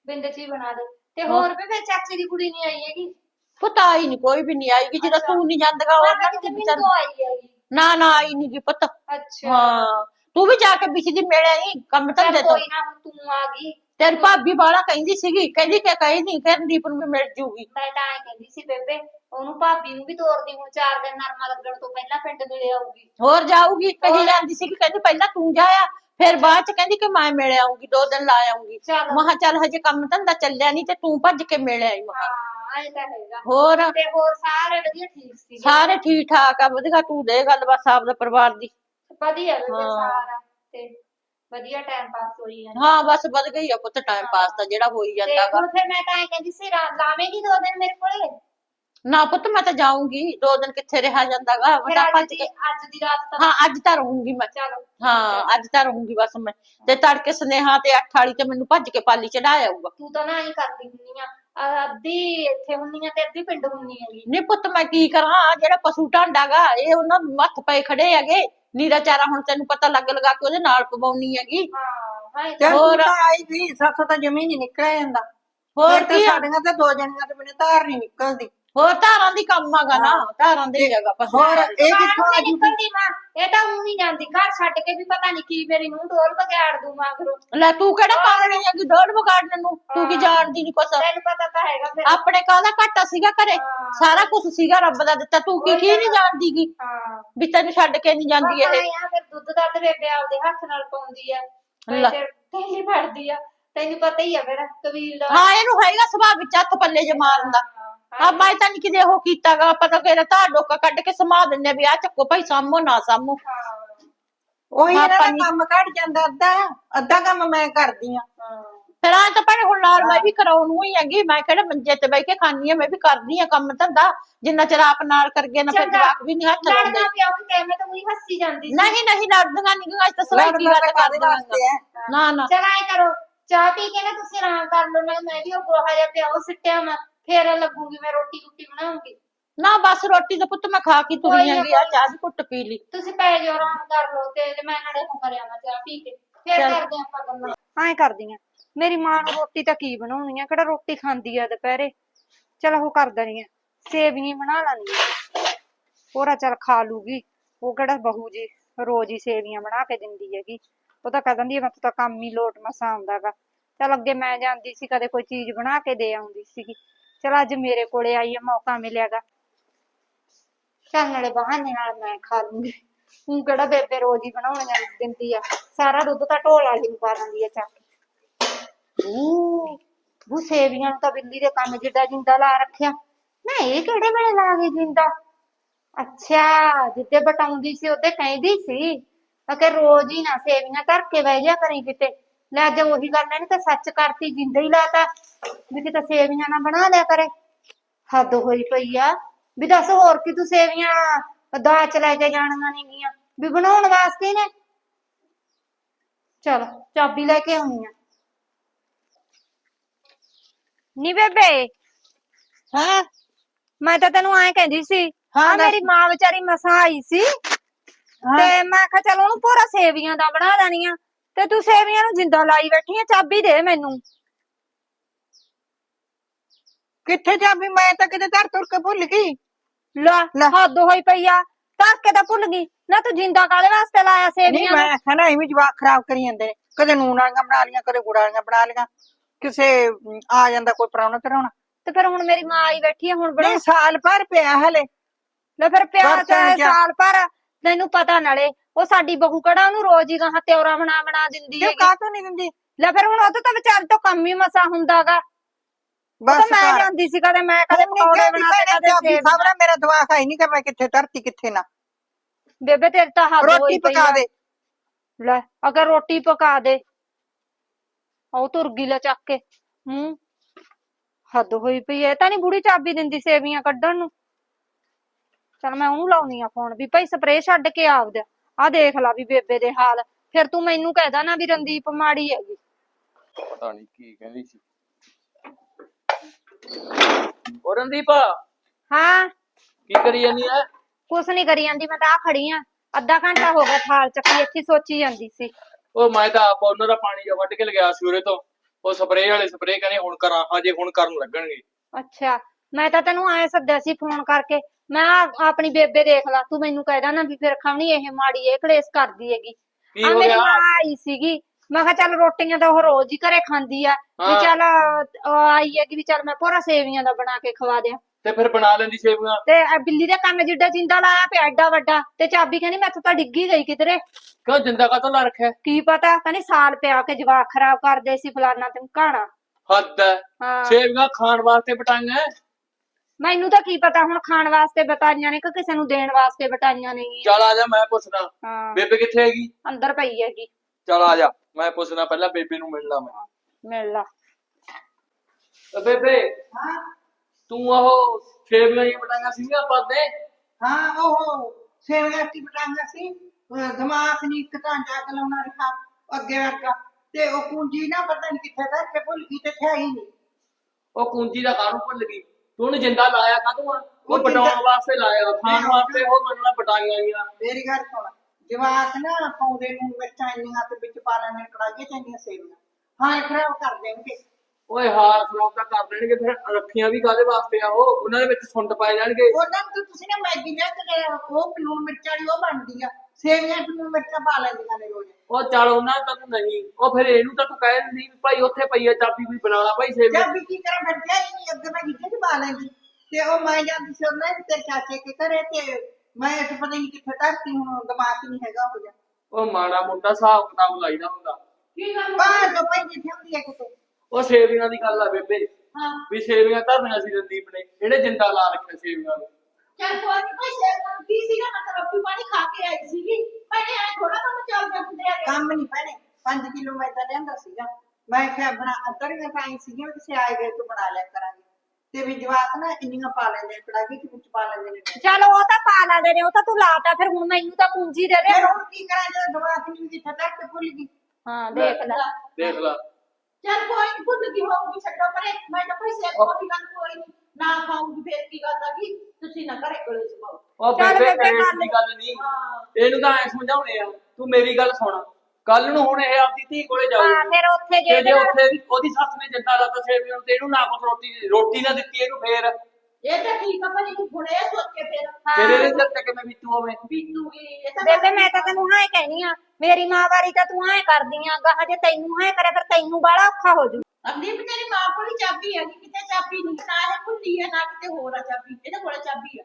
[SPEAKER 2] ਬਿੰਦ ਚ ਹੀ ਬਣਾ ਦੇ। ਤੇ ਹੋਰ ਵੀ ਫਿਰ ਚਾਚੀ ਦੀ ਕੁੜੀ ਨਹੀਂ ਆਈ ਹੈਗੀ?
[SPEAKER 3] ਪਤਾ ਹੀ ਨਹੀਂ ਕੋਈ ਵੀ ਨਹੀਂ ਆਏਗੀ ਜਦੋਂ ਤੂੰ ਨਹੀਂ ਜਾਂਦਗਾ
[SPEAKER 2] ਮੈਂ
[SPEAKER 3] ਉਹਨਾਂ ਨੂੰ
[SPEAKER 2] ਕਿਤੇ
[SPEAKER 3] ਵੀ
[SPEAKER 2] ਮਿੰਦੋ
[SPEAKER 3] ਚੱਲ-
[SPEAKER 2] ਆਈ ਹੈਗੀ?
[SPEAKER 3] ਨਾ ਨਾ ਆਈ ਨਹੀਂ ਗੀ ਪੁੱਤ।
[SPEAKER 2] ਅੱਛਾ।
[SPEAKER 3] ਹਾਂ ਤੂੰ ਵੀ ਜਾ ਕੇ ਪਿਛਲੀ ਮੇਲੇ ਨਹੀਂ ਕੰਮ ਧੰਦੇ ਤੋਂ
[SPEAKER 2] ਕੋਈ ਨਾ ਹੁਣ ਤੂੰ ਆ ਗਈ।
[SPEAKER 3] ਤੇਰੀ ਭਾਬੀ ਬਾਲਾ ਕਹਿੰਦੀ ਸੀਗੀ ਕਹਿੰਦੀ ਕਿ ਕਹੀ ਨਹੀਂ ਕਰਨਦੀਪ ਨੂੰ ਵੀ ਮਿਲ ਜੂਗੀ।
[SPEAKER 2] ਮੈਂ ਤਾਂ ਐ ਕਹਿੰਦੀ ਸੀ ਬੇਬੇ ਉਹਨੂੰ ਭਾਬੀ ਨੂੰ ਵੀ ਤੋਰਦੀ ਹੁਣ ਚਾਰ ਦਿਨ ਨਰਮਾ ਲੱਗਣ ਤੋਂ ਪਹਿਲਾਂ ਪਿੰਡ ਮਿਲੇ ਆਊਗੀ।
[SPEAKER 3] ਹੋਰ ਜਾਊਗੀ ਕਹੀ। ਜਾਂਦੀ ਸੀ ਕਿ ਕਹਿੰਦੀ ਪਹਿਲਾਂ ਤੂੰ ਜਾਇਆ ਫਿਰ ਬਾਅਦ ਚ ਕਹਿੰਦੀ ਕਿ ਮੈਂ ਮਿਲ ਆਉਂਗੀ ਦੋ ਦਿਨ ਲਾ ਆਉਂਗੀ
[SPEAKER 2] ਚੱਲ।
[SPEAKER 3] ਮਹਾ ਚੱਲ ਹਜੇ ਕੰਮ ਧੰਦਾ ਚੱਲਿਆ ਨਹੀਂ ਤੇ ਤੂੰ ਭੱਜ ਕੇ ਮਿਲ ਆਈ ਮਹਾ
[SPEAKER 2] ਹਾਂ ਐ ਤਾਂ ਹੈਗਾ।
[SPEAKER 3] ਹੋਰ?
[SPEAKER 2] ਤੇ ਹੋਰ ਸਾਰੇ ਵਧੀਆ ਠੀਕ ਸੀ
[SPEAKER 3] ਸਾਰੇ ਠੀਕ ਠਾਕ ਆ ਵਧੀਆ ਤੂੰ ਦੇ ਗੱਲ ਬਸ ਆਪਦਾ ਪਰਿਵਾਰ ਦੀ।
[SPEAKER 2] ਵਧੀਆ ਬੇਬੇ
[SPEAKER 3] ਹਾਂ।
[SPEAKER 2] ਸਾਰਾ। ਤੇ ਵਧੀਆ ਟਾਈਮ ਪਾਸ ਹੋਈ ਜਾਂਦਾ।
[SPEAKER 3] ਹਾਂ ਬਸ ਵਧ ਗਈ ਆ ਪੁੱਤ ਟਾਈਮ ਪਾਸ ਤਾਂ ਜਿਹੜਾ ਹੋਈ
[SPEAKER 2] ਤੇ
[SPEAKER 3] ਜਾਂਦਾ
[SPEAKER 2] ਹੁਣ ਫਿਰ ਮੈਂ ਤਾਂ ਐ ਕਹਿੰਦੀ ਸੀ ਰਾ- ਲਾਵੇਂਗੀ ਦੋ ਦਿਨ ਮੇਰੇ ਕੋਲੇ?
[SPEAKER 3] ਨਾ ਪੁੱਤ ਮੈਂ ਤਾਂ ਜਾਊਂਗੀ। ਦੋ ਦਿਨ ਕਿੱਥੇ ਰਿਹਾ ਜਾਂਦਾਗਾ
[SPEAKER 2] ਫਿਰ
[SPEAKER 3] ਮੈਂ
[SPEAKER 2] ਅੱਜ
[SPEAKER 3] ਭੱਜ
[SPEAKER 2] ਦੀ
[SPEAKER 3] ਕੇ
[SPEAKER 2] ਅੱਜ ਦੀ ਰਾਤ ਤੱਕ
[SPEAKER 3] ਹਾਂ ਅੱਜ ਤਾਂ ਰਹੂੰਗੀ ਮੈਂ।
[SPEAKER 2] ਚਲੋ।
[SPEAKER 3] ਹਾਂ ਅੱਜ ਤਾਂ ਰਹੂੰਗੀ ਬਸ ਮੈਂ। ਤੇ ਤੜਕੇ ਸੁਨੇਹਾ ਤੇ 8 ਵਾਲੀ ਤੇ ਮੈਨੂੰ ਭੱਜ ਕੇ ਪਾਲੀ ਚੜਾ ਆਊਗਾ
[SPEAKER 2] ਤੂੰ ਤਾਂ ਨਾ ਹੀ ਕਰਦੀ ਹੁੰਨੀ ਆ। ਆ, ਅੱਧੀ ਇੱਥੇ ਹੁੰਨੀ ਆ ਤੇ ਅੱਧੀ ਪਿੰਡ ਹੁੰਨੀ ਹੈਗੀ।
[SPEAKER 3] ਨਹੀਂ ਪੁੱਤ ਮੈਂ ਕੀ ਕਰਾਂ? ਆਹ ਜਿਹੜਾ ਪਸ਼ੂ ਢਾਂਡਾਗਾ ਇਹ ਉਹਨਾਂ ਨੂੰ ਹੱਥ ਪਏ ਖੜੇ ਹੈਗੇ। ਨੀਰਾ ਚਾਰਾ ਹੁਣ ਤੈਨੂੰ ਪਤਾ ਲੱਗ ਲਗਾ ਕੇ ਉਹਦੇ ਨਾਲ ਪਵਾਉਣੀ ਹੈਗੀ
[SPEAKER 2] ਹਾਂ
[SPEAKER 3] ਹੋਰ।
[SPEAKER 1] ਤੂੰ ਤਾਂ ਆਈ ਸੀ ਸਾਥੋਂ ਤਾਂ ਜ਼ਮੀਨ ਨਹੀਂ ਨਿਕਲਿਆ ਜਾਂਦਾ
[SPEAKER 3] ਹੋਰ
[SPEAKER 1] ਹੋਰ
[SPEAKER 3] ਕੀ?
[SPEAKER 1] ਸਾਡੀਆਂ ਤਾਂ ਦੋ ਜਣੀਆਂ ਤੇ ਬਿਨਾਂ ਧਾਰ ਨਹੀਂ ਨਿਕਲਦੀ
[SPEAKER 3] ਹੋਰ ਧਾਰਾਂ ਦੀ ਕੰਮ ਹੈਗਾ ਨਾ ਧਾਰਾਂ ਦੇ ਹੀ ਹੈਗਾ ਪਸ਼ੂ
[SPEAKER 1] ਹੋਰ ਇਹ ਕਿੱਥੋਂ ਆ ਜੂਗੀ
[SPEAKER 2] ਨਿਕਲਦੀ ਮਾਂ ਇਹ ਤਾਂ ਊਂ ਨਹੀਂ ਜਾਂਦੀ ਘਰ ਛੱਡ ਕੇ ਵੀ ਪਤਾ ਨਹੀਂ ਕੀ ਮੇਰੀ ਨੂੰ ਢੋਲ ਬਗਾੜ ਦੂ ਮਗਰੋਂ
[SPEAKER 3] ਲੈ ਤੂੰ ਕਿਹੜਾ ਪਾਗਲ ਹੈਗੀ ਡੋੜ ਵਿਗਾੜਨ ਨੂੰ ਤੂੰ ਕੀ
[SPEAKER 2] ਹਾਂ।
[SPEAKER 3] ਜਾਣਦੀ ਨਹੀਂ ਕੁਛ?
[SPEAKER 2] ਤੈਨੂੰ ਪਤਾ ਤਾਂ ਹੈਗਾ ਫਿਰ।
[SPEAKER 3] ਆਪਣੇ ਕਾਹਦਾ ਘਾਟਾ ਸੀਗਾ ਘਰੇ?
[SPEAKER 2] ਹਾਂ।
[SPEAKER 3] ਸਾਰਾ ਕੁਝ ਸੀਗਾ ਰੱਬ ਦਾ ਦਿੱਤਾ ਤੂੰ ਕੀ ਕੀ ਨਹੀਂ ਜਾਣਦੀਗੀ?
[SPEAKER 2] ਹਾਂ।
[SPEAKER 3] ਵੀ ਤੈਨੂੰ ਛੱਡ ਕੇ ਨਹੀਂ ਜਾਂਦੀ ਇਹ।
[SPEAKER 2] ਆ ਫਿਰ ਦੁੱਧ ਦਾ ਤੇ ਬੇਬੇ ਆਪਦੇ ਹੱਥ ਨਾਲ ਪਾਉਂਦੀ ਆ
[SPEAKER 3] ਲੈ।
[SPEAKER 2] ਤੇ ਤੇਲੀ ਫੜਦੀ ਆ ਤੈਨੂੰ ਪਤਾ ਹੀ ਆ ਫਿਰ ਕਬੀਲ ਦਾ
[SPEAKER 3] ਹਾਂ ਇਹਨੂੰ ਹੈਗਾ ਸੁਭਾਅ ਵਿੱਚ ਹੱਥ ਪੱਲੇ ਜੇ ਮਾਰਨ ਦਾ। ਆ ਮੈਂ ਤਾਂ ਨਹੀਂ ਕਿਤੇ ਉਹ ਕੀਤਾਗਾ ਪਤਾ ਕਿਹੜਾ ਧਾਰ ਡੋਕਾ ਕੱਢ ਕੇ ਸਮਾ ਦਿੰਨੇ ਵੀ ਆ ਚੱਕੋ ਭਾਈ ਸਾਮੋ ਨਾ ਸਾਮੋ
[SPEAKER 2] ਹਾਂ।
[SPEAKER 1] ਉਹੀ ਇਹਨਾਂ
[SPEAKER 3] ਆਪਾਂ
[SPEAKER 1] ਦਾ
[SPEAKER 3] ਨੀ-
[SPEAKER 1] ਕੰਮ ਘਟ ਜਾਂਦਾ ਅੱਧਾ ਅੱਧਾ ਕੰਮ ਮੈਂ ਕਰਦੀ ਆ
[SPEAKER 3] ਫਿਰ ਆ ਤਾਂ ਭੈਣੇ ਹੁਣ ਨਾਲ ਮੈਂ ਵੀ ਕਰਾਉਣ ਨੂੰ ਹੀ ਹੈਗੀ ਮੈਂ ਕਿਹੜਾ ਮੰਜੇ ਤੇ ਬਹਿ ਕੇ ਖਾਣੀ ਆ ਮੈਂ ਵੀ ਕਰਦੀ ਆ ਕੰਮ ਧੰਦਾ ਜਿੰਨਾ ਚਿਰ ਆਪ ਨਾਲ ਕਰਗੇ ਨਾ ਫਿਰ
[SPEAKER 2] ਚੰਗਾ।
[SPEAKER 3] ਜਵਾਕ ਵੀ ਨਹੀਂ ਹੱਥ ਲਾਉਂਦੇ।
[SPEAKER 2] ਲੜਨਾ ਪਿਆ ਕਿ ਕਿਵੇਂ ਤਾਂ ਉਹੀ ਹੱਸੀ ਜਾਂਦੀ ਸੀ।
[SPEAKER 3] ਨਹੀਂ ਨਹੀਂ ਲੜਦੀਆਂ ਨਹੀਂ ਅੱਜ ਤਾਂ ਸਲਾਈ ਕੀ
[SPEAKER 1] ਲੜਨਾ
[SPEAKER 3] ਗੱਲ
[SPEAKER 1] ਤਾਂ ਕਾਹਦੇ
[SPEAKER 3] ਕਰਦੀਆਂ
[SPEAKER 1] ਵਾਸਤੇ ਹੈ।
[SPEAKER 3] ਨਾ ਨਾ।
[SPEAKER 2] ਚਲ ਐ ਕਰੋ ਚਾਹ ਪੀ ਕੇ ਨਾ ਤੁਸੀਂ ਆਰਾਮ ਕਰ ਲਓ ਨਾ ਮੈਂ ਵੀ ਉਹ ਗੋਹਾ ਜਿਹਾ ਪਿਆ ਉਹ ਸਿੱਟਿਆ ਮੈਂ। ਫੇਰ ਲੱਗੂਗੀ ਮੈਂ ਰੋਟੀ ਰੋਟੀ ਬਣਾਉਂਗੀ।
[SPEAKER 3] ਨਾ ਬਸ ਰੋਟੀ ਤਾਂ ਪੁੱਤ ਮੈਂ ਖਾ ਕੇ ਤੁਰੀ
[SPEAKER 2] ਕੋਈ ਨਾ,
[SPEAKER 3] ਜਾਂਦੀ ਆ
[SPEAKER 2] ਕੋਈ
[SPEAKER 3] ਚਾਹ ਦੀ ਘੁੱਟ ਪੀ ਲਈ।
[SPEAKER 2] ਤੁਸੀਂ ਪੈ ਜਾਓ ਆਰਾਮ ਕਰ ਲਓ ਤੇ ਮੈਂ ਨਾਲੇ ਹੋ ਕਰਿਆ ਮੈਂ ਚਾਹ ਪੀ ਕੇ ਫੇਰ
[SPEAKER 3] ਚੱਲ।
[SPEAKER 2] ਕਰਦੇ ਆਪਾਂ ਗੱਲਾਂ।
[SPEAKER 4] ਐਂ ਕਰਦੀ ਆ। ਮੇਰੀ ਮਾਂ ਨੂੰ ਰੋਟੀ ਤਾਂ ਕੀ ਬਣਾਉਣੀ ਆ ਕਿਹੜਾ ਰੋਟੀ ਖਾਂਦੀ ਆ ਦੁਪਹਿਰੇ? ਚਲ ਉਹ ਕਰ ਦੇਣੀ ਆ ਸੇਵੀਆਂ ਬਣਾ ਲਾਂਗੀ ਉਹਰਾ ਚਲ ਖਾ ਲੂਗੀ ਉਹ ਕਿਹੜਾ ਬਹੂ ਜੀ ਰੋਜ਼ ਹੀ ਸੇਵੀਆਂ ਬਣਾ ਕੇ ਦਿੰਦੀ ਹੈਗੀ। ਉਹ ਤਾਂ ਕਹਿ ਦਿੰਦੀ ਆ ਮੈਂ ਤਾਂ ਕੰਮ ਹੀ ਲੋਟ ਮਸਾ ਆਉਂਦਾਗਾ ਚਲ ਅੱਗੇ ਮੈਂ ਜਾਂਦੀ ਸੀ ਕਦੇ ਕੋਈ ਚੀਜ਼ ਬਣਾ ਕੇ ਦੇ ਆਉਂਦੀ ਸੀਗੀ। ਚਲ ਅੱਜ ਮੇਰੇ ਕੋਲੇ ਆਈ ਆ ਮੌਕਾ ਮਿਲਿਆਗਾ। ਚੱਲ ਨਾਲੇ ਬਹਾਨੇ ਨਾਲ ਮੈਂ ਖਾ ਲੂੰਗੀ। ਹੁਣ ਕਿਹੜਾ ਬੇਬੇ ਰੋਜ਼ ਹੀ ਬਣਾਉਣੀਆਂ ਦਿੰਦੀ ਆ। ਸਾਰਾ ਦੁੱਧ ਤਾਂ ਢੋਲ ਵਾਲੀ ਨੂੰ ਪਾ ਦਿੰਦੀ ਆ ਚੱਕ ਉਹ ਉਹ ਸੇਵੀਆਂ ਨੂੰ ਤਾਂ ਬਿੱਲੀ ਦੇ ਕੰਮ ਜਿੱਡਾ ਜਿੰਦਾ ਲਾ ਰੱਖਿਆ। ਨਾ ਇਹ ਕਿਹੜੇ ਵੇਲੇ ਲਾ ਗਈ ਜਿੰਦਾ?
[SPEAKER 2] ਅੱਛਾ ਜਿੱਦੇ ਬਟਾਉਂਦੀ ਸੀ ਉਹਦੇ ਕਹਿੰਦੀ ਸੀ। ਕਿ ਰੋਜ਼ ਹੀ ਨਾ ਸੇਵੀਆਂ ਧਰ ਕੇ ਬਹਿ ਜਾ ਕਰੀ ਕਿਤੇ। ਲੈ ਜੇ ਉਹੀ ਗੱਲ ਇਹਨੇ ਤਾਂ ਸੱਚ ਕਰਤੀ ਜਿੰਦਾ ਹੀ ਲਾਤਾ ਵੀ ਕਿਤੇ ਸੇਵੀਆਂ ਨਾ ਬਣਾ ਲਿਆ ਕਰੇ। ਹੱਦ ਹੋਈ ਪਈ ਆ। ਵੀ ਦੱਸ ਹੋਰ ਕੀ ਤੂੰ ਸੇਵੀਆਂ ਦਾਲ ਚ ਲੈ ਕੇ ਜਾਣੀਆਂ ਨੇਗੀਆਂ ਵੀ ਬਣਾਉਣ ਵਾਸਤੇ ਨੇ? ਚਲ ਚਾਬੀ ਲੈ ਕੇ ਆਉਣੀ ਆ। ਨੀ ਬੇਬੇ।
[SPEAKER 1] ਹਾਂ।
[SPEAKER 2] ਮੈਂ ਤਾਂ ਤੈਨੂੰ ਐਂ ਕਹਿੰਦੀ ਸੀ
[SPEAKER 1] ਹਾਂ।
[SPEAKER 2] ਮੇਰੀ ਮਾਂ ਵਿਚਾਰੀ ਮਸਾਂ ਆਈ ਸੀ ਤੇ ਮੈਂ ਕਿਹਾ ਚਲ ਉਹਨੂੰ ਪੂਰਾ ਸੇਵੀਆਂ ਦਾ ਬਣਾ ਦੇਣੀਆਂ ਤੇ ਤੂੰ ਸੇਵੀਆਂ ਨੂੰ ਜਿੰਦਾ ਲਾਈ ਬੈਠੀ ਆ ਚਾਬੀ ਦੇ ਮੈਨੂੰ।
[SPEAKER 1] ਕਿੱਥੇ ਚਾਬੀ? ਮੈਂ ਤਾਂ ਕਿਤੇ ਧਰ ਤੁਰ ਕੇ ਭੁੱਲ ਗਈ।
[SPEAKER 2] ਲੈ
[SPEAKER 1] ਲੈ।
[SPEAKER 2] ਹੱਦ ਹੋਈ ਪਈ ਆ ਧਰ ਕੇ ਤਾਂ ਭੁੱਲ ਗਈ। ਨਾ ਤੂੰ ਜਿੰਦਾ ਕਾਲੇ ਵਾਸਤੇ ਲਾਇਆ
[SPEAKER 1] ਨਹੀਂ
[SPEAKER 2] ਸੇਵੀਆਂ
[SPEAKER 1] ਮੈਂ
[SPEAKER 2] ਨੂੰ?
[SPEAKER 1] ਆਖਿਆ ਨਾ ਐਵੇਂ ਜਵਾਕ ਖਰਾਬ ਕਰੀ ਜਾਂਦੇ ਨੇ। ਕਦੇ ਨੂਨ ਵਾਲੀਆਂ ਬਣਾ ਲੀਆਂ ਕਦੇ ਗੁੜ ਵਾਲੀਆਂ ਬਣਾ ਲੀਆਂ ਕਿਸੇ ਅਮ, ਆ ਜਾਂਦਾ ਕੋਈ ਪ੍ਰਾਹੁਣਾ ਤਰਾਉਣਾ
[SPEAKER 2] ਤੇ ਫਿਰ ਹੁਣ ਮੇਰੀ ਮਾਂ ਆਈ ਬੈਠੀ ਆ ਹੁਣ
[SPEAKER 1] ਨਹੀਂ ਸਾਲ ਭਰ ਪਿਆ ਹਲੇ।
[SPEAKER 2] ਲੈ ਫਿਰ ਪਿਆਰ
[SPEAKER 1] ਕਿਆ?
[SPEAKER 2] ਸਾਲ ਪਰ ਤੈਨੂੰ ਪਤਾ ਨਾਲੇ। ਉਹ ਸਾਡੀ ਬਹੂ ਕਿਹੜਾ ਉਹਨੂੰ ਰੋਜ਼ ਹੀ ਗਾਹਾਂ ਤਿਉਰਾ ਬਣਾ ਬਣਾ ਦਿੰਦੀ
[SPEAKER 1] ਕਿਉਂ
[SPEAKER 2] ਹੈਗੀ।
[SPEAKER 1] ਕਾਹ ਤੋਂ ਨਹੀਂ ਦਿੰਦੀ?
[SPEAKER 2] ਲੈ ਫਿਰ ਹੁਣ ਉਹ ਤੋਂ ਤਾਂ ਵਿਚਾਰ ਤੋਂ ਕੰਮ ਹੀ ਮਸਾ ਹੁੰਦਾਗਾ। ਤਾਂ
[SPEAKER 1] ਬਸ
[SPEAKER 2] ਮੈਂ ਜਾਂਦੀ ਸੀ ਕਦੇ ਮੈਂ ਕਦੇ ਪਕੌੜੇ ਬਣਾ ਕੇ ਕਦੇ ਸੇਵੀਆਂ
[SPEAKER 1] ਖਬਰ ਮੇਰਾ ਦਵਾਖ ਆਈ ਨਹੀਂ ਕਿ ਮੈਂ ਕਿੱਥੇ ਧਰਤੀ ਕਿੱਥੇ ਨਾ।
[SPEAKER 2] ਬੇਬੇ ਤੇਰੇ ਤਾਂ ਹੱਦ
[SPEAKER 1] ਰੋਟੀ ਪਕਾ। ਦੇ।
[SPEAKER 2] ਲੈ ਅਗਰ ਰੋਟੀ ਪਕਾ ਦੇ ਉਹ ਤੁਰ ਗਈ ਲੈ ਚੱਕ ਕੇ। ਹੂੰ ਹੱਦ ਹੋਈ ਪਈ ਐ ਤਾਂ ਨਹੀਂ ਬੁੜੀ ਚਾਬੀ ਦਿੰਦੀ ਸੇਵੀਆਂ ਕੱਢਣ ਨੂੰ। ਚਲ ਮੈਂ ਉਹਨੂੰ ਲਾਉਣੀ ਆ ਫੋਨ ਵੀ। ਭਾਈ ਸਪਰੇਅ ਛੱਡ ਕੇ ਆਪਦਾ। ਆ ਦੇਖ ਲਾ ਵੀ ਬੇਬੇ ਦੇ ਹਾਲ। ਫਿਰ ਤੂੰ ਮੈਨੂੰ ਕਹਿਦਾ ਨਾ ਵੀ ਰੰਦੀਪ ਮਾੜੀ ਹੈਗੀ।
[SPEAKER 5] ਪਤਾ ਨਹੀਂ ਕੀ ਕਹਿੰਦੀ ਸੀ। ਉਹ ਰਣਦੀਪ
[SPEAKER 2] ਹਾਂ।
[SPEAKER 5] ਕੀ ਕਰੀ ਜਾਨੀ ਐ?
[SPEAKER 2] ਕੁਛ ਨਹੀਂ ਕਰੀ ਜਾਂਦੀ ਮੈਂ ਤਾਂ ਆ ਖੜੀ ਆ। ਅੱਧਾ ਘੰਟਾ ਹੋ ਗਿਆ ਥਾਲ ਚੱਕੀ ਇੱਥੇ ਸੋਚੀ ਜਾਂਦੀ ਸੀ।
[SPEAKER 5] ਉਹ ਮੈਂ ਤਾਂ ਆਪ ਉਹਨਾਂ ਦਾ ਪਾਣੀ ਜਿਹਾ ਵੱਢ ਕੇ ਲਗਿਆ ਸੀ ਉਰੇ ਤੋਂ। ਉਹ ਸਪਰੇਅ ਵਾਲੇ ਸਪਰੇਅ ਕਹਿੰਦੇ ਹੁਣ ਕਰਾਂ ਹਜੇ ਹੁਣ ਕਰਨ ਲੱਗਣਗੇ।
[SPEAKER 2] ਅੱਛਾ ਮੈਂ ਤਾਂ ਤੈਨੂੰ ਐ ਸੱਦਿਆ ਸੀ ਫੋਨ ਕਰਕੇ ਮੈਂ ਆ- ਆਪਣੀ ਬੇਬੇ ਦੇਖ ਲਾ ਤੂੰ ਮੈਨੂੰ ਕਹਿਦਾ ਨਾ ਵੀ ਫਿਰ ਖਾਣੀ ਇਹ ਮਾੜੀ ਇਹ ਕਲੇਸ਼ ਕਰਦੀ ਹੈਗੀ।
[SPEAKER 5] ਕੀ
[SPEAKER 2] ਆ
[SPEAKER 5] ਹੋ
[SPEAKER 2] ਮੇਰੀ
[SPEAKER 5] ਗਿਆ?
[SPEAKER 2] ਮਾਂ ਆਈ ਸੀਗੀ। ਮੈਂ ਕਿਹਾ ਚੱਲ ਰੋਟੀਆਂ ਤਾਂ ਉਹ ਰੋਜ਼ ਹੀ ਘਰੇ ਖਾਂਦੀ ਆ। ਵੀ
[SPEAKER 5] ਹਾਂ।
[SPEAKER 2] ਚੱਲ ਅਹ, ਆਈ ਹੈਗੀ ਵੀ ਚੱਲ ਮੈਂ ਪੂਰਾ ਸੇਵੀਆਂ ਦਾ ਬਣਾ ਕੇ ਖਵਾ ਦਿਆਂ।
[SPEAKER 5] ਤੇ ਫਿਰ ਬਣਾ ਲੈਂਦੀ ਸੇਵੀਆਂ?
[SPEAKER 2] ਤੇ ਇਹ ਬਿੱਲੀ ਦੇ ਕੰਮ ਜਿੱਡਾ ਜਿੰਦਾ ਲਾਇਆ ਪਿਆ ਐਡਾ ਵੱਡਾ। ਤੇ ਚਾਬੀ ਕਹਿੰਦੀ ਮੈਥੋਂ ਤਾਂ ਡਿੱਗੀ ਗਈ ਕਿਧਰੇ।
[SPEAKER 5] ਕਿਉਂ ਜਿੰਦਾ ਕਾਤੋਂ ਲਾ ਰੱਖਿਆ?
[SPEAKER 2] ਕੀ ਪਤਾ ਕਹਿੰਦੀ ਸਾਲ ਪਿਆ ਕੇ ਜਵਾਕ ਖਰਾਬ ਕਰਦੇ ਸੀ ਫਲਾਨਾ ਤੇ ਘਾਣਾ
[SPEAKER 5] ਹੱਦ
[SPEAKER 2] ਹਾਂ।
[SPEAKER 5] ਸੇਵੀਆਂ ਖਾਣ ਵਾਸਤੇ ਬਟਾਈਆਂ ਐ।
[SPEAKER 2] ਮੈਨੂੰ ਤਾਂ ਕੀ ਪਤਾ ਹੁਣ ਖਾਣ ਵਾਸਤੇ ਬਤਾਈਆਂ ਨੇ ਕਿ ਕਿਸੇ ਨੂੰ ਦੇਣ ਵਾਸਤੇ ਬਤਾਈਆਂ ਨਹੀਂ
[SPEAKER 5] ਚੱਲ ਆ ਜਾ ਮੈਂ ਪੁੱਛਦਾ।
[SPEAKER 2] ਹਾਂ।
[SPEAKER 5] ਬੇਬੇ ਕਿੱਥੇ ਹੈਗੀ?
[SPEAKER 2] ਅੰਦਰ ਪਈ ਹੈਗੀ।
[SPEAKER 5] ਚੱਲ ਆ ਜਾ ਮੈਂ ਪੁੱਛਦਾ ਪਹਿਲਾਂ ਬੇਬੇ ਨੂੰ ਮਿਲਣਾ ਮੈਂ।
[SPEAKER 2] ਮਿਲ ਲਾ।
[SPEAKER 5] ਤੇ ਬੇਬੇ
[SPEAKER 1] ਹਾਂ
[SPEAKER 5] ਤੂੰ ਉਹ ਸੇਵੀਆਂ ਹੀ ਬਟਾਈਆਂ ਸੀਗੀਆਂ ਪਾਦੇ
[SPEAKER 1] ਹਾਂ ਉਹ ਸੇਵੀਆਂ ਕੀ ਬਟਾਈਆਂ ਸੀ। ਅਹ ਦਿਮਾਗ ਨਹੀਂ ਇੱਕ ਤਾਂ ਜੱਗ ਲਾਉਣਾ ਰਿਹਾ ਅੱਗੇ ਵਰਗਾ। ਤੇ ਉਹ ਕੁੰਜੀ ਨਾ ਪਤਾ ਨਹੀਂ ਕਿੱਥੇ ਧਰ ਕੇ ਭੁੱਲ ਗਈ ਤੇ ਹੈ ਹੀ ਨਹੀਂ
[SPEAKER 5] ਉਹ ਕੁੰਜੀ ਦਾ ਕਾਹਨੂੰ ਭੁੱਲ ਗਈ? ਤੂੰ ਉਹਨੂੰ ਜਿੰਦਾ ਲਾਇਆ ਕਾਹਤੋਂ ਆ?
[SPEAKER 1] ਉਹ
[SPEAKER 5] ਉਹ
[SPEAKER 1] ਜਿੰਦਾ-
[SPEAKER 5] ਬਟਾਉਣ ਵਾਸਤੇ ਲਾਇਆ ਖਾਣ ਵਾਸਤੇ ਉਹ ਮੰਨਣਾ ਬਟਾਈਆਂ ਆਈਆਂ।
[SPEAKER 1] ਮੇਰੀ ਗੱਲ ਸੁਣ ਜਵਾਕ ਨਾ ਪਾਉਂਦੇ ਨੂੰ ਮਿਰਚਾਂ ਇੰਨੀਆਂ ਤੇ ਵਿੱਚ ਪਾ ਲੈਂਦੇ ਨੇ ਕੜਾਹੀਏ ਚ ਇੰਨੀਆਂ ਸੇਵੀਆਂ ਹਾਂ ਖਰਾਬ ਕਰ ਦੇਣਗੇ।
[SPEAKER 5] ਓਏ ਹਾਰ ਖਰਾਬ ਤਾਂ ਕਰ ਦੇਣਗੇ ਫਿਰ ਰੱਖੀਆਂ ਵੀ ਕਾਹਦੇ ਵਾਸਤੇ ਆ ਉਹ? ਉਹਨਾਂ ਦੇ ਵਿੱਚ ਸੁੰਡ ਪਾਏ ਜਾਣਗੇ।
[SPEAKER 1] ਉਹਨਾਂ ਨੂੰ ਤਾਂ ਤੁਸੀਂ ਨਾ ਮੈਗੀ ਲੈ ਕੇ ਗਏ ਹੋ, ਉਹ ਲੂਣ ਮਿਰਚਾਂ ਵਾਲੀ ਉਹ ਬਣਦੀ ਆ। ਸੇਵੀਆਂ ਚ ਮਿਰਚਾਂ ਪਾ ਲੈਂਦੀਆਂ ਨੇ ਰੋਜ਼।
[SPEAKER 5] ਉਹ ਚੱਲ ਉਹਨਾਂ ਦਾ ਤਾਂ ਨਹੀਂ ਉਹ ਫਿਰ ਇਹਨੂੰ ਤਾਂ ਤੂੰ ਕਹਿ ਦਿੰਦੀ ਵੀ ਭਾਈ ਉੱਥੇ ਪਈ ਆ ਚਾਬੀ ਕੋਈ ਬਣਾ ਲਾ ਭਾਈ ਸੇਵੀਆਂ
[SPEAKER 1] ਜਦ ਵੀ ਕੀ ਕਰਾਂ ਫਿਰ ਕਿਹਾ ਹੀ ਨਹੀਂ ਅੱਗੇ ਮੈਂ ਜਿੱਥੇ ਚ ਪਾ ਲੈਂਦੀ। ਤੇ ਉਹ ਮੈਂ ਜਾਂਦੀ ਸੀ ਉਹਨਾਂ ਦੇ ਤੇਰੇ ਚਾਚੇ ਕੇ ਘਰੇ ਤੇ ਮੈਂ ਇੱਥੇ ਪਤਾ ਨਹੀਂ ਕਿੱਥੇ ਧਰਤੀ ਹੁਣ ਦਿਮਾਗ ਨਹੀਂ ਹੈਗਾ ਹੋ ਜਾ
[SPEAKER 5] ਉਹ ਮਾੜਾ ਮੋਟਾ ਹਿਸਾਬ ਕਿਤਾਬ ਲਾਈਦਾ ਹੁੰਦਾ।
[SPEAKER 1] ਬਾਹਰ ਤੋਂ ਪਈ ਜਿੱਥੇ ਹੁੰਦੀ ਹੈ ਕਿਤੇ।
[SPEAKER 5] ਉਹ ਸੇਵੀਆਂ ਦੀ ਗੱਲ ਆ ਬੇਬੇ।
[SPEAKER 1] ਹਾਂ।
[SPEAKER 5] ਵੀ ਸੇਵੀਆਂ ਧਰਨੀਆਂ ਸੀ ਰਣਦੀਪ ਨੇ ਇਹਨੇ ਜਿੰਦਾ ਲਾ ਰੱਖਿਆ ਸੇਵੀਆਂ ਨੂੰ।
[SPEAKER 6] ਚੱਲ ਕੋਈ ਨੀ ਭਾਈ ਸ਼ੇਰ ਨੂੰ ਕੀ ਸੀਗਾ ਮੈਂ ਤਾਂ ਰੋਟੀ ਪਾਣੀ ਖਾ ਕੇ ਆਈ ਸੀਗੀ। ਭੈਣੇ ਐ ਥੋੜਾ ਕੰਮ ਚੱਲਦਾ ਹੁੰਦੇ ਆ।
[SPEAKER 1] ਕੰਮ ਨਹੀਂ ਪੈਣੇ 5 ਕਿਲੋ ਮੈਦਾ ਲਿਆਂਦਾ ਸੀਗਾ। ਮੈਂ ਕਿਹਾ ਬਣਾ ਅੱਧਰੀਆਂ ਪਾਈ ਸੀਗੀਆਂ ਵੀ ਤੁਸੀਂ ਆਏ ਗਏ ਤੋਂ ਬਣਾ ਲਿਆ ਕਰਾਂਗੇ। ਤੇ ਵੀ ਜਵਾਕ ਨਾ ਇੰਨੀਆਂ ਪਾ ਲੈਂਦੇ ਨੇ ਕੜਾਹੀ ਚ ਵਿੱਚ ਪਾ ਲੈਂਦੇ ਨੇ।
[SPEAKER 2] ਚਲ ਉਹ ਤਾਂ ਪਾ ਲਾਦੇ ਨੇ ਉਹ ਤਾਂ ਤੂੰ ਲਾਤਾ ਫਿਰ ਹੁਣ ਮੈਨੂੰ ਤਾਂ ਪੂੰਜੀ ਦੇ ਦੇ।
[SPEAKER 1] ਫਿਰ ਹੁਣ ਕੀ ਕਰਾਂ ਜਦੋਂ ਜਵਾਕ ਨਹੀਂ ਜਿੱਥੇ ਤੱਕ ਤੇ ਭੁੱਲ ਗਈ।
[SPEAKER 2] ਹਾਂ ਦੇਖ ਲੈ।
[SPEAKER 5] ਦੇਖ ਲਾ
[SPEAKER 6] ਚੱਲ ਕੋਈ ਭੁੱਲ ਗਈ ਹੋਊਗੀ ਛੱਡੋ ਪਰੇ। ਮੈਂ ਤਾਂ ਕੋਈ ਗੱਲ ਕੋਈ ਨੀ। ਨਾ ਖਾਊਂਗੀ ਫੇਰ ਕੀ ਗੱਲ ਆ ਗਈ? ਤੁਸੀਂ ਨਾ ਘਰੇ ਕੋਲੇ ਸਮਾਓ
[SPEAKER 5] ਉਹ
[SPEAKER 2] ਚੱਲ
[SPEAKER 5] ਬੇਬੇ
[SPEAKER 2] ਬੇਬੇ
[SPEAKER 5] ਦੀ ਗੱਲ ਨਹੀਂ। ਇਹਨੂੰ ਤਾਂ ਐ ਸਮਝਾਉਣੇ ਆ ਤੂੰ ਮੇਰੀ ਗੱਲ ਸੁਣ। ਕੱਲ ਨੂੰ ਹੁਣ ਇਹ ਆਪਦੀ ਧੀ ਕੋਲੇ
[SPEAKER 2] ਹਾਂ
[SPEAKER 5] ਜਾਊਗੀ
[SPEAKER 2] ਫਿਰ ਉੱਥੇ
[SPEAKER 5] ਤੇ
[SPEAKER 2] ਜੇ
[SPEAKER 5] ਜੇ ਉੱਥੇ ਦੀ- ਉਹਦੀ ਸੱਸ ਨੇ ਜਿੰਦਾ ਲਾਤਾ ਸੇਵੀਆਂ ਨੂੰ ਤੇ ਇਹਨੂੰ ਨਾ ਕੁਛ ਰੋਟੀ ਰੋਟੀ ਨਾ ਦਿੱਤੀ ਇਹਨੂੰ ਫੇਰ।
[SPEAKER 6] ਇਹ ਤਾਂ ਠੀਕ ਆ ਭਾਈ ਤੂੰ ਹੁਣ ਇਹ ਸੋਚ ਕੇ ਫੇਰ।
[SPEAKER 5] ਫਿਰ ਇਹਦੇ ਦਿਲ ਤੇ ਕਿਵੇਂ ਬੀਤੂ ਹੋਵੇ?
[SPEAKER 6] ਬੀਤੂਗੀ ਇਹ ਤਾਂ
[SPEAKER 2] ਬੇਬੇ ਮੈਂ ਤਾਂ ਤੈਨੂੰ ਹਾਂ ਕਹਿਨੀ ਆ ਮੇਰੀ ਮਾਂ ਵਾਰੀ ਤਾਂ ਤੂੰ ਹਾਂ ਕਰਦੀ ਆ ਗਾਹ ਜੇ ਤੈਨੂੰ ਹਾਂ ਕਰੇ ਫਿਰ ਤੈਨੂੰ ਬੜਾ ਔਖਾ ਹੋ ਜੂ।
[SPEAKER 6] ਅਗਲੀ ਤੇਰੀ ਮਾਂ ਕੋਲ ਹੀ ਚਾਬੀ ਹੈਗੀ ਕਿਤੇ ਚਾਬੀ ਨਹੀਂ ਨਾ ਇਹ ਭੁੱਲੀ ਹੈ ਨਾ ਕਿਤੇ ਹੋਰ ਆ ਚਾਬੀ ਇਹਦੇ ਕੋਲ ਚਾਬੀ ਆ।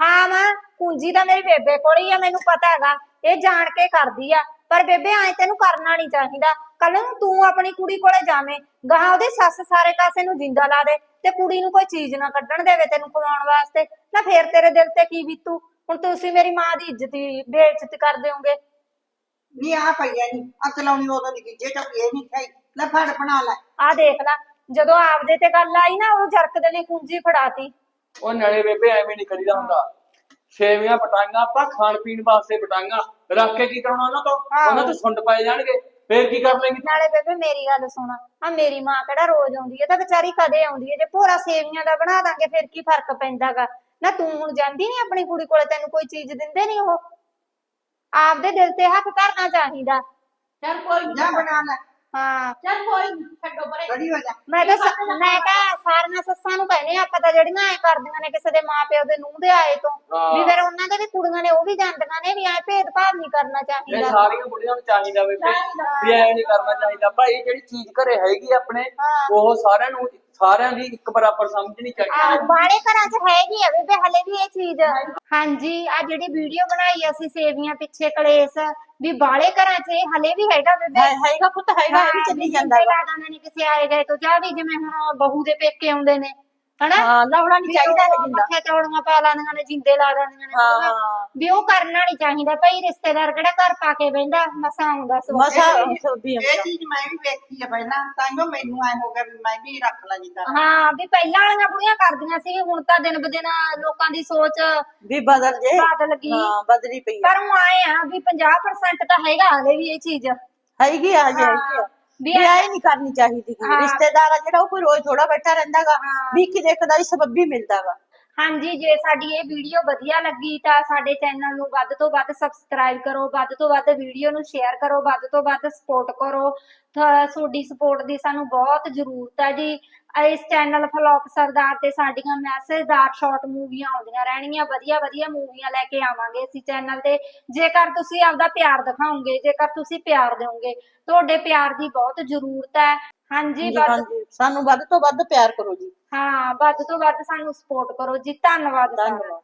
[SPEAKER 2] ਹਾਂ ਮਾਂ ਕੁੰਜੀ ਤਾਂ ਮੇਰੀ ਬੇਬੇ ਕੋਲ ਹੀ ਆ ਮੈਨੂੰ ਪਤਾ ਹੈਗਾ ਇਹ ਜਾਣ ਕੇ ਕਰਦੀ ਆ ਪਰ ਬੇਬੇ ਐ ਤੈਨੂੰ ਕਰਨਾ ਨਹੀਂ ਚਾਹੀਦਾ। ਕੱਲ ਨੂੰ ਤੂੰ ਆਪਣੀ ਕੁੜੀ ਕੋਲੇ ਜਾਵੇਂ ਗਾਹਾਂ ਉਹਦੀ ਸੱਸ ਸਾਰੇ ਕਾਸੇ ਨੂੰ ਜਿੰਦਾ ਲਾ ਦੇ ਤੇ ਕੁੜੀ ਨੂੰ ਕੋਈ ਚੀਜ਼ ਨਾ ਕੱਢਣ ਦੇਵੇ ਤੈਨੂੰ ਖਵਾਉਣ ਵਾਸਤੇ ਨਾ ਫੇਰ ਤੇਰੇ ਦਿਲ ਤੇ ਕੀ ਬੀਤੂ? ਹੁਣ ਤੁਸੀਂ ਮੇਰੀ ਮਾਂ ਦੀ ਇੱਜ਼ਤ ਹੀ ਬੇਇੱਜ਼ਤ ਕਰ ਦਿਓਗੇ।
[SPEAKER 1] ਨਹੀਂ ਆ ਪਈਆ ਨਹੀਂ ਅੱਗ ਲਾਉਣੀ ਉਦੋਂ ਦੀ ਜੇ ਤਾਂ ਇਹ ਨਹੀਂ ਖਾਈ ਲੈ ਫੜ ਬਣਾ ਲੈ।
[SPEAKER 2] ਆਹ ਦੇਖ ਲੈ ਜਦੋਂ ਆਪਦੇ ਤੇ ਗੱਲ ਆਈ ਨਾ ਉਹ ਜਰਕ ਦੇ ਲਈ ਕੁੰਜੀ ਫੜਾਤੀ।
[SPEAKER 5] ਉਹ ਨਾਲੇ ਬੇਬੇ ਐਵੇਂ ਨਹੀਂ ਕਰੀਦਾ ਹੁੰਦਾ। ਸੇਵੀਆਂ ਪਟਾਂਗਾ ਆਪਾਂ ਖਾਣ ਪੀਣ ਵਾਸਤੇ ਪਟਾਂਗਾ। ਰੱਖ ਕੇ ਕੀ ਕਰਨਾ ਉਹਨਾਂ ਤੋਂ? ਉਹਨਾਂ ਤੋਂ ਸੁੰਡ ਪਾਏ ਜਾਣਗੇ। ਫੇਰ ਕੀ ਕਰ ਲੇਂਗੀ?
[SPEAKER 2] ਨਾਲੇ ਬੇਬੇ ਮੇਰੀ ਗੱਲ ਸੁਣ। ਆ ਮੇਰੀ ਮਾਂ ਕਿਹੜਾ ਰੋਜ਼ ਆਉਂਦੀ ਹੈ? ਤਾਂ ਵਿਚਾਰੀ ਕਦੇ ਆਉਂਦੀ ਹੈ। ਜੇ ਭੋਰਾ ਸੇਵੀਆਂ ਦਾ ਬਣਾ ਦਾਂਗੇ ਫਿਰ ਕੀ ਫ਼ਰਕ ਪੈਂਦਾਗਾ? ਨਾ ਤੂੰ ਹੁਣ ਜਾਂਦੀ ਨਹੀਂ ਆਪਣੀ ਕੁੜੀ ਕੋਲੇ ਤੈਨੂੰ ਕੋਈ ਚੀਜ਼ ਦਿੰਦੇ ਨਹੀਂ ਉਹ? ਆਪਦੇ ਦਿਲ ਤੇ ਹੱਥ ਧਰਨਾ ਚਾਹੀਦਾ।
[SPEAKER 6] ਚੱਲ ਕੋਈ ਨੀ,
[SPEAKER 1] ਜਾ ਬਣਾ ਲੈ।
[SPEAKER 2] ਹਾਂ।
[SPEAKER 6] ਚੱਲ ਕੋਈ ਨੀ, ਛੱਡੋ ਪਰੇ।
[SPEAKER 1] ਖੜੀ ਹੋ ਜਾ
[SPEAKER 2] ਮੈਂ ਤਾਂ ਸ- ਮੈਂ ਤਾਂ ਸਾਰੀਆਂ ਸੱਸਾਂ ਨੂੰ ਕਹਿੰਦੇ ਆ ਆਪਾਂ ਤਾਂ ਜਿਹੜੀਆਂ ਐ ਕਰਦੀਆਂ ਨੇ ਕਿਸੇ ਦੇ ਮਾਪਿਓ ਦੇ ਨੂੰਹ ਦੇ ਆਏ ਤੋਂ ਵੀ ਫਿਰ ਉਹਨਾਂ ਦੇ ਵੀ ਕੁੜੀਆਂ ਨੇ ਉਹ ਵੀ ਜਾਂਦੀਆਂ ਨੇ ਵੀ ਐ ਭੇਦਭਾਵ ਨਹੀਂ ਕਰਨਾ
[SPEAKER 5] ਇਹ
[SPEAKER 2] ਚਾਹੀਦਾ
[SPEAKER 5] ਸਾਰੀਆਂ ਬੁੜੀਆਂ ਨੂੰ ਚਾਹੀਦਾ ਬੇਬੇ ਵੀ ਐ ਨਹੀਂ ਕਰਨਾ ਚਾਹੀਦਾ। ਭਾਈ ਜਿਹੜੀ ਚੀਜ਼ ਘਰੇ ਹੈਗੀ ਆਪਣੇ
[SPEAKER 2] ਹਾਂ।
[SPEAKER 5] ਉਹ ਸਾਰਿਆਂ ਨੂੰ ਸਾਰਿਆਂ ਦੀ ਇੱਕ ਬਰਾਬਰ ਸਮਝਣੀ
[SPEAKER 2] ਆ
[SPEAKER 5] ਚਾਹੀਦੀ
[SPEAKER 2] ਬਾੜੇ ਘਰਾਂ 'ਚ ਹੈਗੀ ਆ ਬੇਬੇ ਹਲੇ ਵੀ ਇਹ ਚੀਜ਼। ਹਾਂਜੀ ਆ ਜਿਹੜੀ ਵੀਡੀਓ ਬਣਾਈ ਅਸੀਂ ਸੇਵੀਆਂ ਪਿੱਛੇ ਕਲੇਸ਼ ਵੀ ਬਾੜੇ ਘਰਾਂ 'ਚ ਇਹ ਹਲੇ ਵੀ ਹੈਗਾ ਬੇਬੇ
[SPEAKER 3] ਹੈ- ਹੈਗਾ ਪੁੱਤ ਹੈਗਾ ਇਹ ਵੀ ਚੱਲੀ ਜਾਂਦਾ
[SPEAKER 2] ਜਿੰਦੇ
[SPEAKER 3] ਵਾ।
[SPEAKER 2] ਲਾ ਦਿੰਦੇ ਨੇ ਕਿਸੇ ਆਏ ਗਏ ਤੋਂ। ਜਾਂ ਵੀ ਜਿਵੇਂ ਹੁਣ ਬਹੂ ਦੇ ਪੇਕੇ ਆਉਂਦੇ ਨੇ। ਹਨਾ?
[SPEAKER 3] ਹਾਂ ਲਾਉਣਾ ਨਹੀਂ ਚਾਹੀਦਾ ਇਹ ਜਿੰਦਾ।
[SPEAKER 2] ਮੱਥੇ ਚੌੜੀਆਂ ਪਾ ਲੈਂਦੀਆਂ ਨੇ ਜਿੰਦੇ ਲਾ ਦਿੰਦੀਆਂ ਨੇ
[SPEAKER 3] ਹਾਂ।
[SPEAKER 2] ਵੀ ਉਹ ਕਰਨਾ ਨਹੀਂ ਚਾਹੀਦਾ। ਭਈ ਰਿਸ਼ਤੇਦਾਰ ਕਿਹੜਾ ਘਰ ਪਾ ਕੇ ਬਹਿੰਦਾ? ਮਸਾ ਆਉਂਦਾ ਸਵਾ
[SPEAKER 3] ਮਸਾ ਸੋਦੀ
[SPEAKER 1] ਇਹ ਚੀਜ਼ ਮੈਂ ਵੀ ਵੇਖੀ ਆ ਪਹਿਲਾਂ। ਤਾਂ ਜੋ ਮੈਨੂੰ ਐ ਹੋ ਗਿਆ ਵੀ ਮੈਂ ਵੀ ਰੱਖ ਲਾਂ ਜਿੱਦਾਂ।
[SPEAKER 2] ਹਾਂ ਵੀ ਪਹਿਲਾਂ ਵਾਲੀਆਂ ਬੁੜੀਆਂ ਕਰਦੀਆਂ ਸੀ ਹੁਣ ਤਾਂ ਦਿਨ ਬ ਦਿਨ ਲੋਕਾਂ ਦੀ ਸੋਚ
[SPEAKER 3] ਵੀ ਬਦਲ ਜੇ।
[SPEAKER 2] ਬਦਲ ਗਈ।
[SPEAKER 3] ਹਾਂ ਬਦਲੀ ਪਈ
[SPEAKER 2] ਪਰ ਉਹ ਆਏ ਆ ਵੀ 50% ਤਾਂ ਹੈਗਾ ਹਲੇ ਵੀ ਇਹ ਚੀਜ਼।
[SPEAKER 3] ਹੈਗੀ ਆ ਹਜੇ ਹੈਗੀ ਆ।
[SPEAKER 2] ਵੀ
[SPEAKER 3] ਵੀ ਐ ਨਹੀਂ ਕਰਨੀ ਚਾਹੀਦੀ।
[SPEAKER 2] ਹਾਂ।
[SPEAKER 3] ਰਿਸ਼ਤੇਦਾਰ ਆ ਜਿਹੜਾ ਉਹ ਕੋਈ ਰੋਜ਼ ਥੋੜਾ ਬੈਠਾ ਰਹਿੰਦਾਗਾ
[SPEAKER 2] ਹਾਂ।
[SPEAKER 3] ਵੀ ਕਿ ਦੇਖਦਾ ਹੀ ਸਬੱਬੀ ਮਿਲਦਾਗਾ
[SPEAKER 2] ਹਾਂਜੀ ਜੇ ਸਾਡੀ ਇਹ ਵੀਡੀਓ ਵਧੀਆ ਲੱਗੀ ਤਾਂ ਸਾਡੇ ਚੈਨਲ ਨੂੰ ਵੱਧ ਤੋਂ ਵੱਧ ਸਬਸਕ੍ਰਾਈਬ ਕਰੋ ਵੱਧ ਤੋਂ ਵੱਧ ਵੀਡੀਓ ਨੂੰ ਸ਼ੇਅਰ ਕਰੋ ਵੱਧ ਤੋਂ ਵੱਧ ਸਪੋਰਟ ਕਰੋ ਤਾਂ ਤੁਹਾਡੀ ਸਪੋਰਟ ਦੀ ਸਾਨੂੰ ਬਹੁਤ ਜ਼ਰੂਰਤ ਹੈ ਜੀ ਇਸ ਚੈਨਲ ਫਲੋਪ ਸਰਦਾਰ ਤੇ ਸਾਡੀਆਂ ਮੈਸੇਜਦਾਰ ਸ਼ਾਰਟ ਮੂਵੀਆਂ ਆਉਂਦੀਆਂ ਰਹਿਣਗੀਆਂ ਵਧੀਆ ਵਧੀਆ ਮੂਵੀਆਂ ਲੈ ਕੇ ਆਵਾਂਗੇ ਅਸੀਂ ਚੈਨਲ ਤੇ। ਜੇਕਰ ਤੁਸੀਂ ਆਪਦਾ ਪਿਆਰ ਦਿਖਾਓਗੇ ਜੇਕਰ ਤੁਸੀਂ ਪਿਆਰ ਦਿਓਗੇ ਤੁਹਾਡੇ ਪਿਆਰ ਦੀ ਬਹੁਤ ਜ਼ਰੂਰਤ ਹੈ।
[SPEAKER 3] ਹਾਂਜੀ ਸਾਨੂੰ ਵੱਧ ਤੋਂ ਵੱਧ ਪਿਆਰ ਕਰੋ ਜੀ।
[SPEAKER 2] ਹਾਂ ਵੱਧ ਤੋਂ ਵੱਧ ਸਾਨੂੰ ਸਪੋਰਟ ਕਰੋ ਜੀ। ਧੰਨਵਾਦ ਸਾਰਿਆਂ ਦਾ।
[SPEAKER 3] ਧੰਨਵਾਦ।